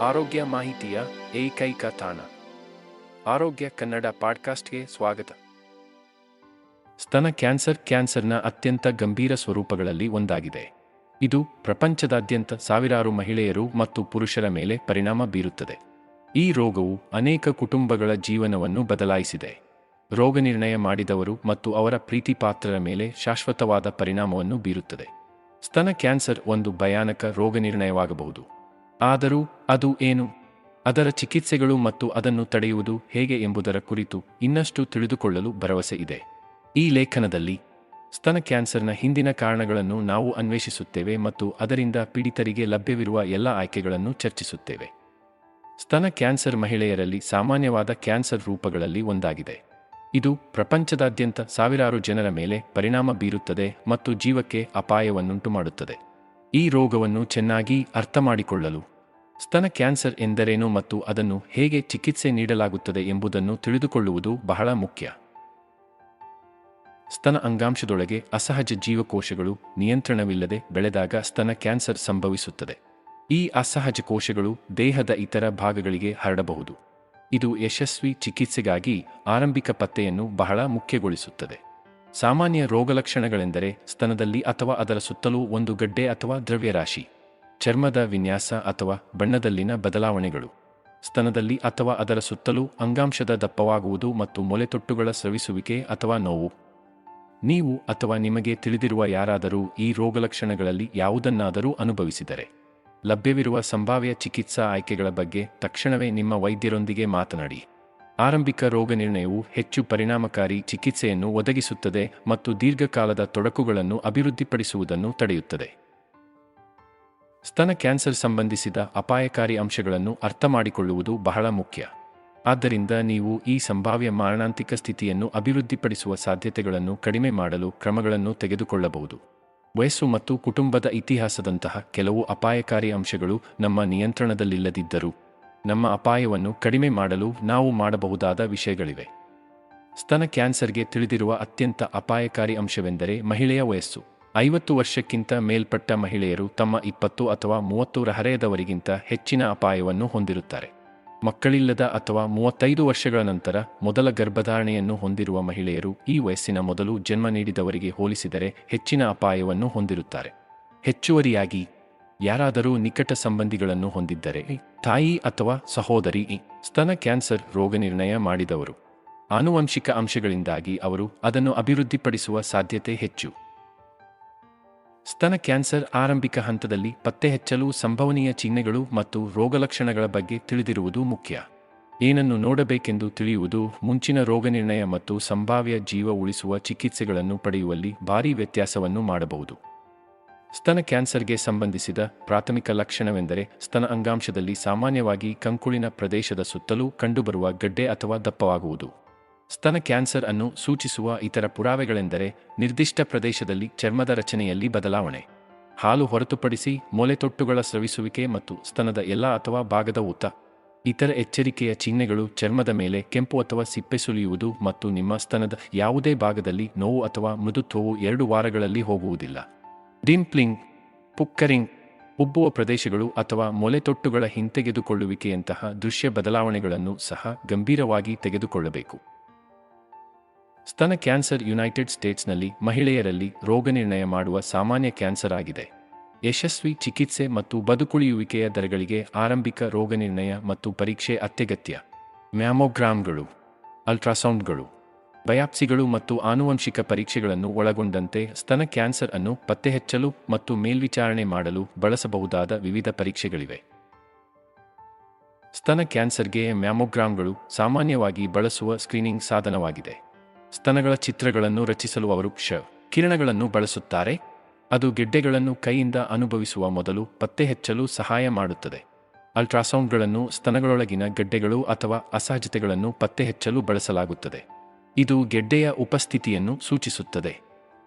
ಆರೋಗ್ಯ ಮಾಹಿತಿಯ ಏಕೈಕ ತಾಣ. ಆರೋಗ್ಯ ಕನ್ನಡ ಪಾಡ್ಕಾಸ್ಟ್ಗೆ ಸ್ವಾಗತ. ಸ್ತನ ಕ್ಯಾನ್ಸರ್ ಕ್ಯಾನ್ಸರ್ನ ಅತ್ಯಂತ ಗಂಭೀರ ಸ್ವರೂಪಗಳಲ್ಲಿ ಒಂದಾಗಿದೆ. ಇದು ಪ್ರಪಂಚದಾದ್ಯಂತ ಸಾವಿರಾರು ಮಹಿಳೆಯರು ಮತ್ತು ಪುರುಷರ ಮೇಲೆ ಪರಿಣಾಮ ಬೀರುತ್ತದೆ. ಈ ರೋಗವು ಅನೇಕ ಕುಟುಂಬಗಳ ಜೀವನವನ್ನು ಬದಲಾಯಿಸಿದೆ. ರೋಗನಿರ್ಣಯ ಮಾಡಿದವರು ಮತ್ತು ಅವರ ಪ್ರೀತಿಪಾತ್ರರ ಮೇಲೆ ಶಾಶ್ವತವಾದ ಪರಿಣಾಮವನ್ನು ಬೀರುತ್ತದೆ. ಸ್ತನ ಕ್ಯಾನ್ಸರ್ ಒಂದು ಭಯಾನಕ ರೋಗನಿರ್ಣಯವಾಗಬಹುದು ಆದರೂ ಅದು ಏನು? ಅದರ ಚಿಕಿತ್ಸೆಗಳು ಮತ್ತು ಅದನ್ನು ತಡೆಯುವುದು ಹೇಗೆ ಎಂಬುದರ ಕುರಿತು ಇನ್ನಷ್ಟು ತಿಳಿದುಕೊಳ್ಳಲು ಭರವಸೆ ಇದೆ. ಈ ಲೇಖನದಲ್ಲಿ, ಸ್ತನ ಕ್ಯಾನ್ಸರ್ನ ಹಿಂದಿನ ಕಾರಣಗಳನ್ನು ನಾವು ಅನ್ವೇಷಿಸುತ್ತೇವೆ ಮತ್ತು ಅದರಿಂದ ಪೀಡಿತರಿಗೆ ಲಭ್ಯವಿರುವ ಎಲ್ಲ ಆಯ್ಕೆಗಳನ್ನು ಚರ್ಚಿಸುತ್ತೇವೆ. ಸ್ತನ ಕ್ಯಾನ್ಸರ್ ಮಹಿಳೆಯರಲ್ಲಿ ಸಾಮಾನ್ಯವಾದ ಕ್ಯಾನ್ಸರ್ ರೂಪಗಳಲ್ಲಿ ಒಂದಾಗಿದೆ. ಇದು ಪ್ರಪಂಚದಾದ್ಯಂತ ಸಾವಿರಾರು ಜನರ ಮೇಲೆ ಪರಿಣಾಮ ಬೀರುತ್ತದೆ ಮತ್ತು ಜೀವಕ್ಕೆ ಅಪಾಯವನ್ನುಂಟು ಮಾಡುತ್ತದೆ ಈ ರೋಗವನ್ನು ಚೆನ್ನಾಗಿ ಅರ್ಥಮಾಡಿಕೊಳ್ಳಲು. ಸ್ತನ ಕ್ಯಾನ್ಸರ್ ಎಂದರೇನು ಮತ್ತು ಅದನ್ನು ಹೇಗೆ ಚಿಕಿತ್ಸೆ ನೀಡಲಾಗುತ್ತದೆ ಎಂಬುದನ್ನು ತಿಳಿದುಕೊಳ್ಳುವುದು ಬಹಳ ಮುಖ್ಯ. ಸ್ತನ ಅಂಗಾಂಶದೊಳಗೆ ಅಸಹಜ ಜೀವಕೋಶಗಳು ನಿಯಂತ್ರಣವಿಲ್ಲದೆ ಬೆಳೆದಾಗ ಸ್ತನ ಕ್ಯಾನ್ಸರ್ ಸಂಭವಿಸುತ್ತದೆ. ಈ ಅಸಹಜ ಕೋಶಗಳು ದೇಹದ ಇತರ ಭಾಗಗಳಿಗೆ ಹರಡಬಹುದು. ಇದು ಯಶಸ್ವಿ ಚಿಕಿತ್ಸೆಗಾಗಿ ಆರಂಭಿಕ ಪತ್ತೆಯನ್ನು ಬಹಳ ಮುಖ್ಯಗೊಳಿಸುತ್ತದೆ. ಸಾಮಾನ್ಯ ರೋಗಲಕ್ಷಣಗಳೆಂದರೆ ಸ್ತನದಲ್ಲಿ ಅಥವಾ ಅದರ ಸುತ್ತಲೂ ಒಂದು ಗಡ್ಡೆ ಅಥವಾ ದ್ರವ್ಯರಾಶಿ, ಚರ್ಮದ ವಿನ್ಯಾಸ ಅಥವಾ ಬಣ್ಣದಲ್ಲಿನ ಬದಲಾವಣೆಗಳು. ಸ್ತನದಲ್ಲಿ ಅಥವಾ ಅದರ ಸುತ್ತಲೂ ಅಂಗಾಂಶದ ದಪ್ಪವಾಗುವುದು ಮತ್ತು ಮೊಲೆತೊಟ್ಟುಗಳ ಸ್ರವಿಸುವಿಕೆ ಅಥವಾ ನೋವು. ನೀವು ಅಥವಾ ನಿಮಗೆ ತಿಳಿದಿರುವ ಯಾರಾದರೂ ಈ ರೋಗಲಕ್ಷಣಗಳಲ್ಲಿ ಯಾವುದನ್ನಾದರೂ ಅನುಭವಿಸಿದರೆ, ಲಭ್ಯವಿರುವ ಸಂಭಾವ್ಯ ಚಿಕಿತ್ಸಾ ಆಯ್ಕೆಗಳ ಬಗ್ಗೆ ತಕ್ಷಣವೇ ನಿಮ್ಮ ವೈದ್ಯರೊಂದಿಗೆ ಮಾತನಾಡಿ. ಆರಂಭಿಕ ರೋಗನಿರ್ಣಯವು ಹೆಚ್ಚು ಪರಿಣಾಮಕಾರಿ ಚಿಕಿತ್ಸೆಯನ್ನು ಒದಗಿಸುತ್ತದೆ ಮತ್ತು ದೀರ್ಘಕಾಲದ ತೊಡಕುಗಳನ್ನು ಅಭಿವೃದ್ಧಿಪಡಿಸುವುದನ್ನು ತಡೆಯುತ್ತದೆ. ಸ್ತನ ಕ್ಯಾನ್ಸರ್ ಸಂಬಂಧಿಸಿದ ಅಪಾಯಕಾರಿ ಅಂಶಗಳನ್ನು ಅರ್ಥಮಾಡಿಕೊಳ್ಳುವುದು ಬಹಳ ಮುಖ್ಯ. ಆದ್ದರಿಂದ ನೀವು ಈ ಸಂಭಾವ್ಯ ಮಾರಣಾಂತಿಕ ಸ್ಥಿತಿಯನ್ನು ಅಭಿವೃದ್ಧಿಪಡಿಸುವ ಸಾಧ್ಯತೆಗಳನ್ನು ಕಡಿಮೆ ಮಾಡಲು ಕ್ರಮಗಳನ್ನು ತೆಗೆದುಕೊಳ್ಳಬಹುದು. ವಯಸ್ಸು ಮತ್ತು ಕುಟುಂಬದ ಇತಿಹಾಸದಂತಹ ಕೆಲವು ಅಪಾಯಕಾರಿ ಅಂಶಗಳು ನಮ್ಮ ನಿಯಂತ್ರಣದಲ್ಲಿಲ್ಲದಿದ್ದರೂ ನಮ್ಮ ಅಪಾಯವನ್ನು ಕಡಿಮೆ ಮಾಡಲು ನಾವು ಮಾಡಬಹುದಾದ ವಿಷಯಗಳಿವೆ. ಸ್ತನ ಕ್ಯಾನ್ಸರ್ಗೆ ತಿಳಿದಿರುವ ಅತ್ಯಂತ ಅಪಾಯಕಾರಿ ಅಂಶವೆಂದರೆ ಮಹಿಳೆಯ ವಯಸ್ಸು. ಐವತ್ತು ವರ್ಷಕ್ಕಿಂತ ಮೇಲ್ಪಟ್ಟ ಮಹಿಳೆಯರು ತಮ್ಮ ಇಪ್ಪತ್ತು ಅಥವಾ ಮೂವತ್ತು ಹರೆಯದವರಿಗಿಂತ ಹೆಚ್ಚಿನ ಅಪಾಯವನ್ನು ಹೊಂದಿರುತ್ತಾರೆ. ಮಕ್ಕಳಿಲ್ಲದ ಅಥವಾ ಮೂವತ್ತೈದು ವರ್ಷಗಳ ನಂತರ ಮೊದಲ ಗರ್ಭಧಾರಣೆಯನ್ನು ಹೊಂದಿರುವ ಮಹಿಳೆಯರು ಈ ವಯಸ್ಸಿನ ಮೊದಲು ಜನ್ಮ ನೀಡಿದವರಿಗೆ ಹೋಲಿಸಿದರೆ ಹೆಚ್ಚಿನ ಅಪಾಯವನ್ನು ಹೊಂದಿರುತ್ತಾರೆ. ಹೆಚ್ಚುವರಿಯಾಗಿ ಯಾರಾದರೂ ನಿಕಟ ಸಂಬಂಧಿಗಳನ್ನು ಹೊಂದಿದ್ದರೆ ತಾಯಿ ಅಥವಾ ಸಹೋದರಿ ಸ್ತನ ಕ್ಯಾನ್ಸರ್ ರೋಗನಿರ್ಣಯ ಮಾಡಿದವರು. ಆನುವಂಶಿಕ ಅಂಶಗಳಿಂದಾಗಿ ಅವರು ಅದನ್ನು ಅಭಿವೃದ್ಧಿಪಡಿಸುವ ಸಾಧ್ಯತೆ ಹೆಚ್ಚು. ಸ್ತನ ಕ್ಯಾನ್ಸರ್ ಆರಂಭಿಕ ಹಂತದಲ್ಲಿ ಪತ್ತೆ ಹಚ್ಚಲು ಸಂಭವನೀಯ ಚಿಹ್ನೆಗಳು ಮತ್ತು ರೋಗಲಕ್ಷಣಗಳ ಬಗ್ಗೆ ತಿಳಿದಿರುವುದು ಮುಖ್ಯ. ಏನನ್ನು ನೋಡಬೇಕೆಂದು ತಿಳಿಯುವುದು ಮುಂಚಿನ ರೋಗನಿರ್ಣಯ ಮತ್ತು ಸಂಭಾವ್ಯ ಜೀವ ಉಳಿಸುವ ಚಿಕಿತ್ಸೆಗಳನ್ನು ಪಡೆಯುವಲ್ಲಿ ಭಾರೀ ವ್ಯತ್ಯಾಸವನ್ನು ಮಾಡಬಹುದು. ಸ್ತನ ಕ್ಯಾನ್ಸರ್ಗೆ ಸಂಬಂಧಿಸಿದ ಪ್ರಾಥಮಿಕ ಲಕ್ಷಣವೆಂದರೆ ಸ್ತನ ಅಂಗಾಂಶದಲ್ಲಿ ಸಾಮಾನ್ಯವಾಗಿ ಕಂಕುಳಿನ ಪ್ರದೇಶದ ಸುತ್ತಲೂ ಕಂಡುಬರುವ ಗಡ್ಡೆ ಅಥವಾ ದಪ್ಪವಾಗುವುದು. ಸ್ತನ ಕ್ಯಾನ್ಸರ್ ಅನ್ನು ಸೂಚಿಸುವ ಇತರ ಪುರಾವೆಗಳೆಂದರೆ ನಿರ್ದಿಷ್ಟ ಪ್ರದೇಶದಲ್ಲಿ ಚರ್ಮದ ರಚನೆಯಲ್ಲಿ ಬದಲಾವಣೆ. ಹಾಲು ಹೊರತುಪಡಿಸಿ ಮೊಲೆತೊಟ್ಟುಗಳ ಸ್ರವಿಸುವಿಕೆ ಮತ್ತು ಸ್ತನದ ಎಲ್ಲ ಅಥವಾ ಭಾಗದ ಊತ. ಇತರ ಎಚ್ಚರಿಕೆಯ ಚಿಹ್ನೆಗಳು ಚರ್ಮದ ಮೇಲೆ ಕೆಂಪು ಅಥವಾ ಸಿಪ್ಪೆ ಸುಲಿಯುವುದು ಮತ್ತು ನಿಮ್ಮ ಸ್ತನದ ಯಾವುದೇ ಭಾಗದಲ್ಲಿ ನೋವು ಅಥವಾ ಮೃದುತ್ವವು ಎರಡು ವಾರಗಳಲ್ಲಿ ಹೋಗುವುದಿಲ್ಲ. ಡಿಂಪ್ಲಿಂಗ್, ಪುಕ್ಕರಿಂಗ್, ಉಬ್ಬುವ ಪ್ರದೇಶಗಳು ಅಥವಾ ಮೊಲೆತೊಟ್ಟುಗಳ ಹಿಂತೆಗೆದುಕೊಳ್ಳುವಿಕೆಯಂತಹ ದೃಶ್ಯ ಬದಲಾವಣೆಗಳನ್ನು ಸಹ ಗಂಭೀರವಾಗಿ ತೆಗೆದುಕೊಳ್ಳಬೇಕು. ಸ್ತನ ಕ್ಯಾನ್ಸರ್ ಯುನೈಟೆಡ್ ಸ್ಟೇಟ್ಸ್ನಲ್ಲಿ ಮಹಿಳೆಯರಲ್ಲಿ ರೋಗನಿರ್ಣಯ ಮಾಡುವ ಸಾಮಾನ್ಯ ಕ್ಯಾನ್ಸರ್ ಆಗಿದೆ. ಯಶಸ್ವಿ ಚಿಕಿತ್ಸೆ ಮತ್ತು ಬದುಕುಳಿಯುವಿಕೆಯ ದರಗಳಿಗೆ ಆರಂಭಿಕ ರೋಗನಿರ್ಣಯ ಮತ್ತು ಪರೀಕ್ಷೆ ಅತ್ಯಗತ್ಯ. ಮ್ಯಾಮೋಗ್ರಾಮ್ಗಳು, ಅಲ್ಟ್ರಾಸೌಂಡ್ಗಳು ಬಯಾಪ್ಸಿಗಳು ಮತ್ತು ಆನುವಂಶಿಕ ಪರೀಕ್ಷೆಗಳನ್ನು ಒಳಗೊಂಡಂತೆ ಸ್ತನ ಕ್ಯಾನ್ಸರ್ ಅನ್ನು ಪತ್ತೆಹಚ್ಚಲು ಮತ್ತು ಮೇಲ್ವಿಚಾರಣೆ ಮಾಡಲು ಬಳಸಬಹುದಾದ ವಿವಿಧ ಪರೀಕ್ಷೆಗಳಿವೆ. ಸ್ತನ ಕ್ಯಾನ್ಸರ್ಗೆ ಮ್ಯಾಮೋಗ್ರಾಮ್ಗಳು ಸಾಮಾನ್ಯವಾಗಿ ಬಳಸುವ ಸ್ಕ್ರೀನಿಂಗ್ ಸಾಧನವಾಗಿದೆ. ಸ್ತನಗಳ ಚಿತ್ರಗಳನ್ನು ರಚಿಸಲು ಅವರು ಕ್ಷ ಕಿರಣಗಳನ್ನು ಬಳಸುತ್ತಾರೆ. ಅದು ಗೆಡ್ಡೆಗಳನ್ನು ಕೈಯಿಂದ ಅನುಭವಿಸುವ ಮೊದಲು ಪತ್ತೆಹಚ್ಚಲು ಸಹಾಯ ಮಾಡುತ್ತದೆ. ಅಲ್ಟ್ರಾಸೌಂಡ್ಗಳನ್ನು ಸ್ತನಗಳೊಳಗಿನ ಗೆಡ್ಡೆಗಳು ಅಥವಾ ಅಸಹಜತೆಗಳನ್ನು ಪತ್ತೆಹಚ್ಚಲು ಬಳಸಲಾಗುತ್ತದೆ. ಇದು ಗೆಡ್ಡೆಯ ಉಪಸ್ಥಿತಿಯನ್ನು ಸೂಚಿಸುತ್ತದೆ.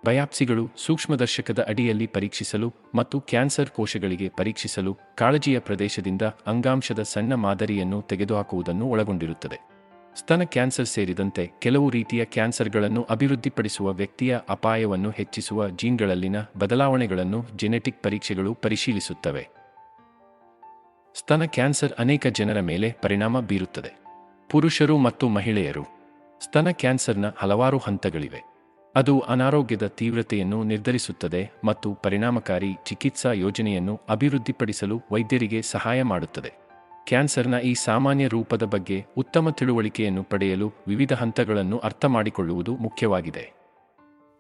ಬಯಾಪ್ಸಿಗಳು ಸೂಕ್ಷ್ಮದರ್ಶಕದ ಅಡಿಯಲ್ಲಿ ಪರೀಕ್ಷಿಸಲು ಮತ್ತು ಕ್ಯಾನ್ಸರ್ ಕೋಶಗಳಿಗೆ ಪರೀಕ್ಷಿಸಲು ಕಾಳಜಿಯ ಪ್ರದೇಶದಿಂದ ಅಂಗಾಂಶದ ಸಣ್ಣ ಮಾದರಿಯನ್ನು ತೆಗೆದುಹಾಕುವುದನ್ನು ಒಳಗೊಂಡಿರುತ್ತದೆ. ಸ್ತನ ಕ್ಯಾನ್ಸರ್ ಸೇರಿದಂತೆ ಕೆಲವು ರೀತಿಯ ಕ್ಯಾನ್ಸರ್ಗಳನ್ನು ಅಭಿವೃದ್ಧಿಪಡಿಸುವ ವ್ಯಕ್ತಿಯ ಅಪಾಯವನ್ನು ಹೆಚ್ಚಿಸುವ ಜೀನ್ಗಳಲ್ಲಿನ ಬದಲಾವಣೆಗಳನ್ನು ಜೆನೆಟಿಕ್ ಪರೀಕ್ಷೆಗಳು ಪರಿಶೀಲಿಸುತ್ತವೆ. ಸ್ತನ ಕ್ಯಾನ್ಸರ್ ಅನೇಕ ಜನರ ಮೇಲೆ ಪರಿಣಾಮ ಬೀರುತ್ತದೆ. ಪುರುಷರು ಮತ್ತು ಮಹಿಳೆಯರು ಸ್ತನ ಕ್ಯಾನ್ಸರ್ನ ಹಲವಾರು ಹಂತಗಳಿವೆ. ಅದು ಅನಾರೋಗ್ಯದ ತೀವ್ರತೆಯನ್ನು ನಿರ್ಧರಿಸುತ್ತದೆ ಮತ್ತು ಪರಿಣಾಮಕಾರಿ ಚಿಕಿತ್ಸಾ ಯೋಜನೆಯನ್ನು ಅಭಿವೃದ್ಧಿಪಡಿಸಲು ವೈದ್ಯರಿಗೆ ಸಹಾಯ ಮಾಡುತ್ತದೆ. ಕ್ಯಾನ್ಸರ್ನ ಈ ಸಾಮಾನ್ಯ ರೂಪದ ಬಗ್ಗೆ ಉತ್ತಮ ತಿಳುವಳಿಕೆಯನ್ನು ಪಡೆಯಲು ವಿವಿಧ ಹಂತಗಳನ್ನು ಅರ್ಥಮಾಡಿಕೊಳ್ಳುವುದು ಮುಖ್ಯವಾಗಿದೆ.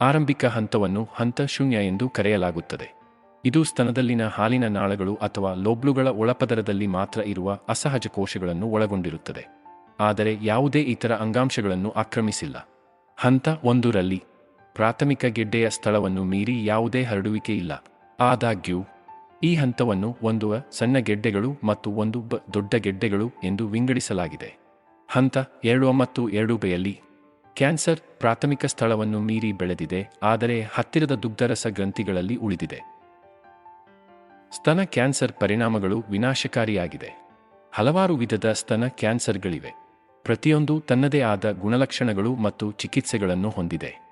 ಆರಂಭಿಕ ಹಂತವನ್ನು ಹಂತ ಶೂನ್ಯ ಎಂದು ಕರೆಯಲಾಗುತ್ತದೆ. ಇದು ಸ್ತನದಲ್ಲಿನ ಹಾಲಿನ ನಾಳಗಳು ಅಥವಾ ಲೋಬ್ಲುಗಳ ಒಳಪದರದಲ್ಲಿ ಮಾತ್ರ ಇರುವ ಅಸಹಜ ಕೋಶಗಳನ್ನು ಒಳಗೊಂಡಿರುತ್ತದೆ. ಆದರೆ ಯಾವುದೇ ಇತರ ಅಂಗಾಂಶಗಳನ್ನು ಆಕ್ರಮಿಸಿಲ್ಲ. ಹಂತ ಒಂದರಲ್ಲಿ, ಪ್ರಾಥಮಿಕ ಗೆಡ್ಡೆಯ ಸ್ಥಳವನ್ನು ಮೀರಿ ಯಾವುದೇ ಹರಡುವಿಕೆ ಇಲ್ಲ. ಆದಾಗ್ಯೂ, ಈ ಹಂತವನ್ನು ಒಂದು ಸಣ್ಣ ಗೆಡ್ಡೆಗಳು ಮತ್ತು ಒಂದು ಬ ದೊಡ್ಡ ಗೆಡ್ಡೆಗಳು ಎಂದು ವಿಂಗಡಿಸಲಾಗಿದೆ. ಹಂತ ಎರಡು ಮತ್ತು ಎರಡು ಬೆಯಲ್ಲಿ, ಕ್ಯಾನ್ಸರ್ ಪ್ರಾಥಮಿಕ ಸ್ಥಳವನ್ನು ಮೀರಿ ಬೆಳೆದಿದೆ, ಆದರೆ ಹತ್ತಿರದ ದುಗ್ಧರಸ ಗ್ರಂಥಿಗಳಲ್ಲಿ ಉಳಿದಿದೆ. ಸ್ತನ ಕ್ಯಾನ್ಸರ್ ಪರಿಣಾಮಗಳು ವಿನಾಶಕಾರಿಯಾಗಿದೆ. ಹಲವಾರು ವಿಧದ ಸ್ತನ ಕ್ಯಾನ್ಸರ್ಗಳಿವೆ. ಪ್ರತಿಯೊಂದು ತನ್ನದೇ ಆದ ಗುಣಲಕ್ಷಣಗಳು ಮತ್ತು ಚಿಕಿತ್ಸೆಗಳನ್ನು ಹೊಂದಿದೆ.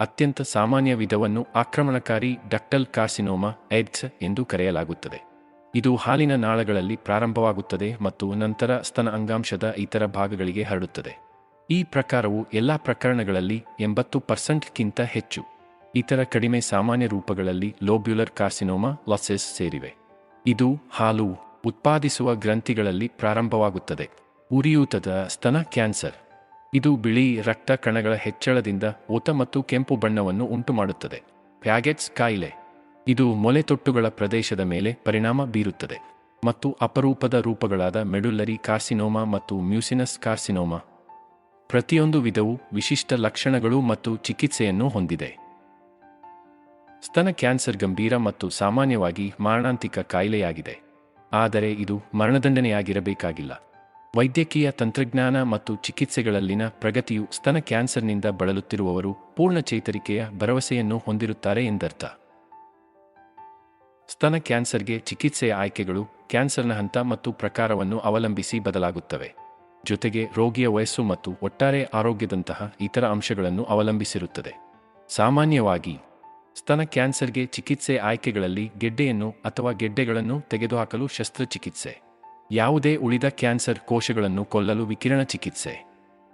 ಅತ್ಯಂತ ಸಾಮಾನ್ಯ ವಿಧವನ್ನು ಆಕ್ರಮಣಕಾರಿ ಡಕ್ಟಲ್ ಕಾರ್ಸಿನೋಮಾ ಎಡ್ಸ್ ಎಂದು ಕರೆಯಲಾಗುತ್ತದೆ. ಇದು ಹಾಲಿನ ನಾಳಗಳಲ್ಲಿ ಪ್ರಾರಂಭವಾಗುತ್ತದೆ ಮತ್ತು ನಂತರ ಸ್ತನ ಅಂಗಾಂಶದ ಇತರ ಭಾಗಗಳಿಗೆ ಹರಡುತ್ತದೆ. ಈ ಪ್ರಕಾರವು ಎಲ್ಲಾ ಪ್ರಕರಣಗಳಲ್ಲಿ ಎಂಬತ್ತು ಪರ್ಸೆಂಟ್ಗಿಂತ ಹೆಚ್ಚು. ಇತರ ಕಡಿಮೆ ಸಾಮಾನ್ಯ ರೂಪಗಳಲ್ಲಿ ಲೋಬ್ಯುಲರ್ ಕಾರ್ಸಿನೋಮಾ ಲಾಸೆಸ್ ಸೇರಿವೆ. ಇದು ಹಾಲು ಉತ್ಪಾದಿಸುವ ಗ್ರಂಥಿಗಳಲ್ಲಿ ಪ್ರಾರಂಭವಾಗುತ್ತದೆ. ಉರಿಯೂತದ ಸ್ತನ ಕ್ಯಾನ್ಸರ್. ಇದು ಬಿಳಿ ರಕ್ತ ಕಣಗಳ ಹೆಚ್ಚಳದಿಂದ ಊತ ಮತ್ತು ಕೆಂಪು ಬಣ್ಣವನ್ನು ಉಂಟುಮಾಡುತ್ತದೆ. ಪ್ಯಾಗೆಟ್ಸ್ ಕಾಯಿಲೆ. ಇದು ಮೊಲೆತೊಟ್ಟುಗಳ ಪ್ರದೇಶದ ಮೇಲೆ ಪರಿಣಾಮ ಬೀರುತ್ತದೆ ಮತ್ತು ಅಪರೂಪದ ರೂಪಗಳಾದ ಮೆಡುಲ್ಲರಿ ಕಾರ್ಸಿನೋಮಾ ಮತ್ತು ಮ್ಯೂಸಿನಸ್ ಕಾರ್ಸಿನೋಮಾ. ಪ್ರತಿಯೊಂದು ವಿಧವು ವಿಶಿಷ್ಟ ಲಕ್ಷಣಗಳು ಮತ್ತು ಚಿಕಿತ್ಸೆಯನ್ನು ಹೊಂದಿದೆ. ಸ್ತನ ಕ್ಯಾನ್ಸರ್ ಗಂಭೀರ ಮತ್ತು ಸಾಮಾನ್ಯವಾಗಿ ಮಾರಣಾಂತಿಕ ಕಾಯಿಲೆಯಾಗಿದೆ. ಆದರೆ ಇದು ಮರಣದಂಡನೆಯಾಗಿರಬೇಕಾಗಿಲ್ಲ. ವೈದ್ಯಕೀಯ ತಂತ್ರಜ್ಞಾನ ಮತ್ತು ಚಿಕಿತ್ಸೆಗಳಲ್ಲಿನ ಪ್ರಗತಿಯು ಸ್ತನ ಕ್ಯಾನ್ಸರ್ನಿಂದ ಬಳಲುತ್ತಿರುವವರು ಪೂರ್ಣ ಚೇತರಿಕೆಯ ಭರವಸೆಯನ್ನು ಹೊಂದಿರುತ್ತಾರೆ ಎಂದರ್ಥ. ಸ್ತನ ಕ್ಯಾನ್ಸರ್ಗೆ ಚಿಕಿತ್ಸೆಯ ಆಯ್ಕೆಗಳು ಕ್ಯಾನ್ಸರ್ನ ಹಂತ ಮತ್ತು ಪ್ರಕಾರವನ್ನು ಅವಲಂಬಿಸಿ ಬದಲಾಗುತ್ತವೆ. ಜೊತೆಗೆ ರೋಗಿಯ ವಯಸ್ಸು ಮತ್ತು ಒಟ್ಟಾರೆ ಆರೋಗ್ಯದಂತಹ ಇತರ ಅಂಶಗಳನ್ನು ಅವಲಂಬಿಸಿರುತ್ತದೆ. ಸಾಮಾನ್ಯವಾಗಿ, ಸ್ತನ ಕ್ಯಾನ್ಸರ್ಗೆ ಚಿಕಿತ್ಸೆ ಆಯ್ಕೆಗಳಲ್ಲಿ ಗೆಡ್ಡೆಯನ್ನು ಅಥವಾ ಗೆಡ್ಡೆಗಳನ್ನು ತೆಗೆದುಹಾಕಲು ಶಸ್ತ್ರಚಿಕಿತ್ಸೆ. ಯಾವುದೇ ಉಳಿದ ಕ್ಯಾನ್ಸರ್ ಕೋಶಗಳನ್ನು ಕೊಲ್ಲಲು ವಿಕಿರಣ ಚಿಕಿತ್ಸೆ.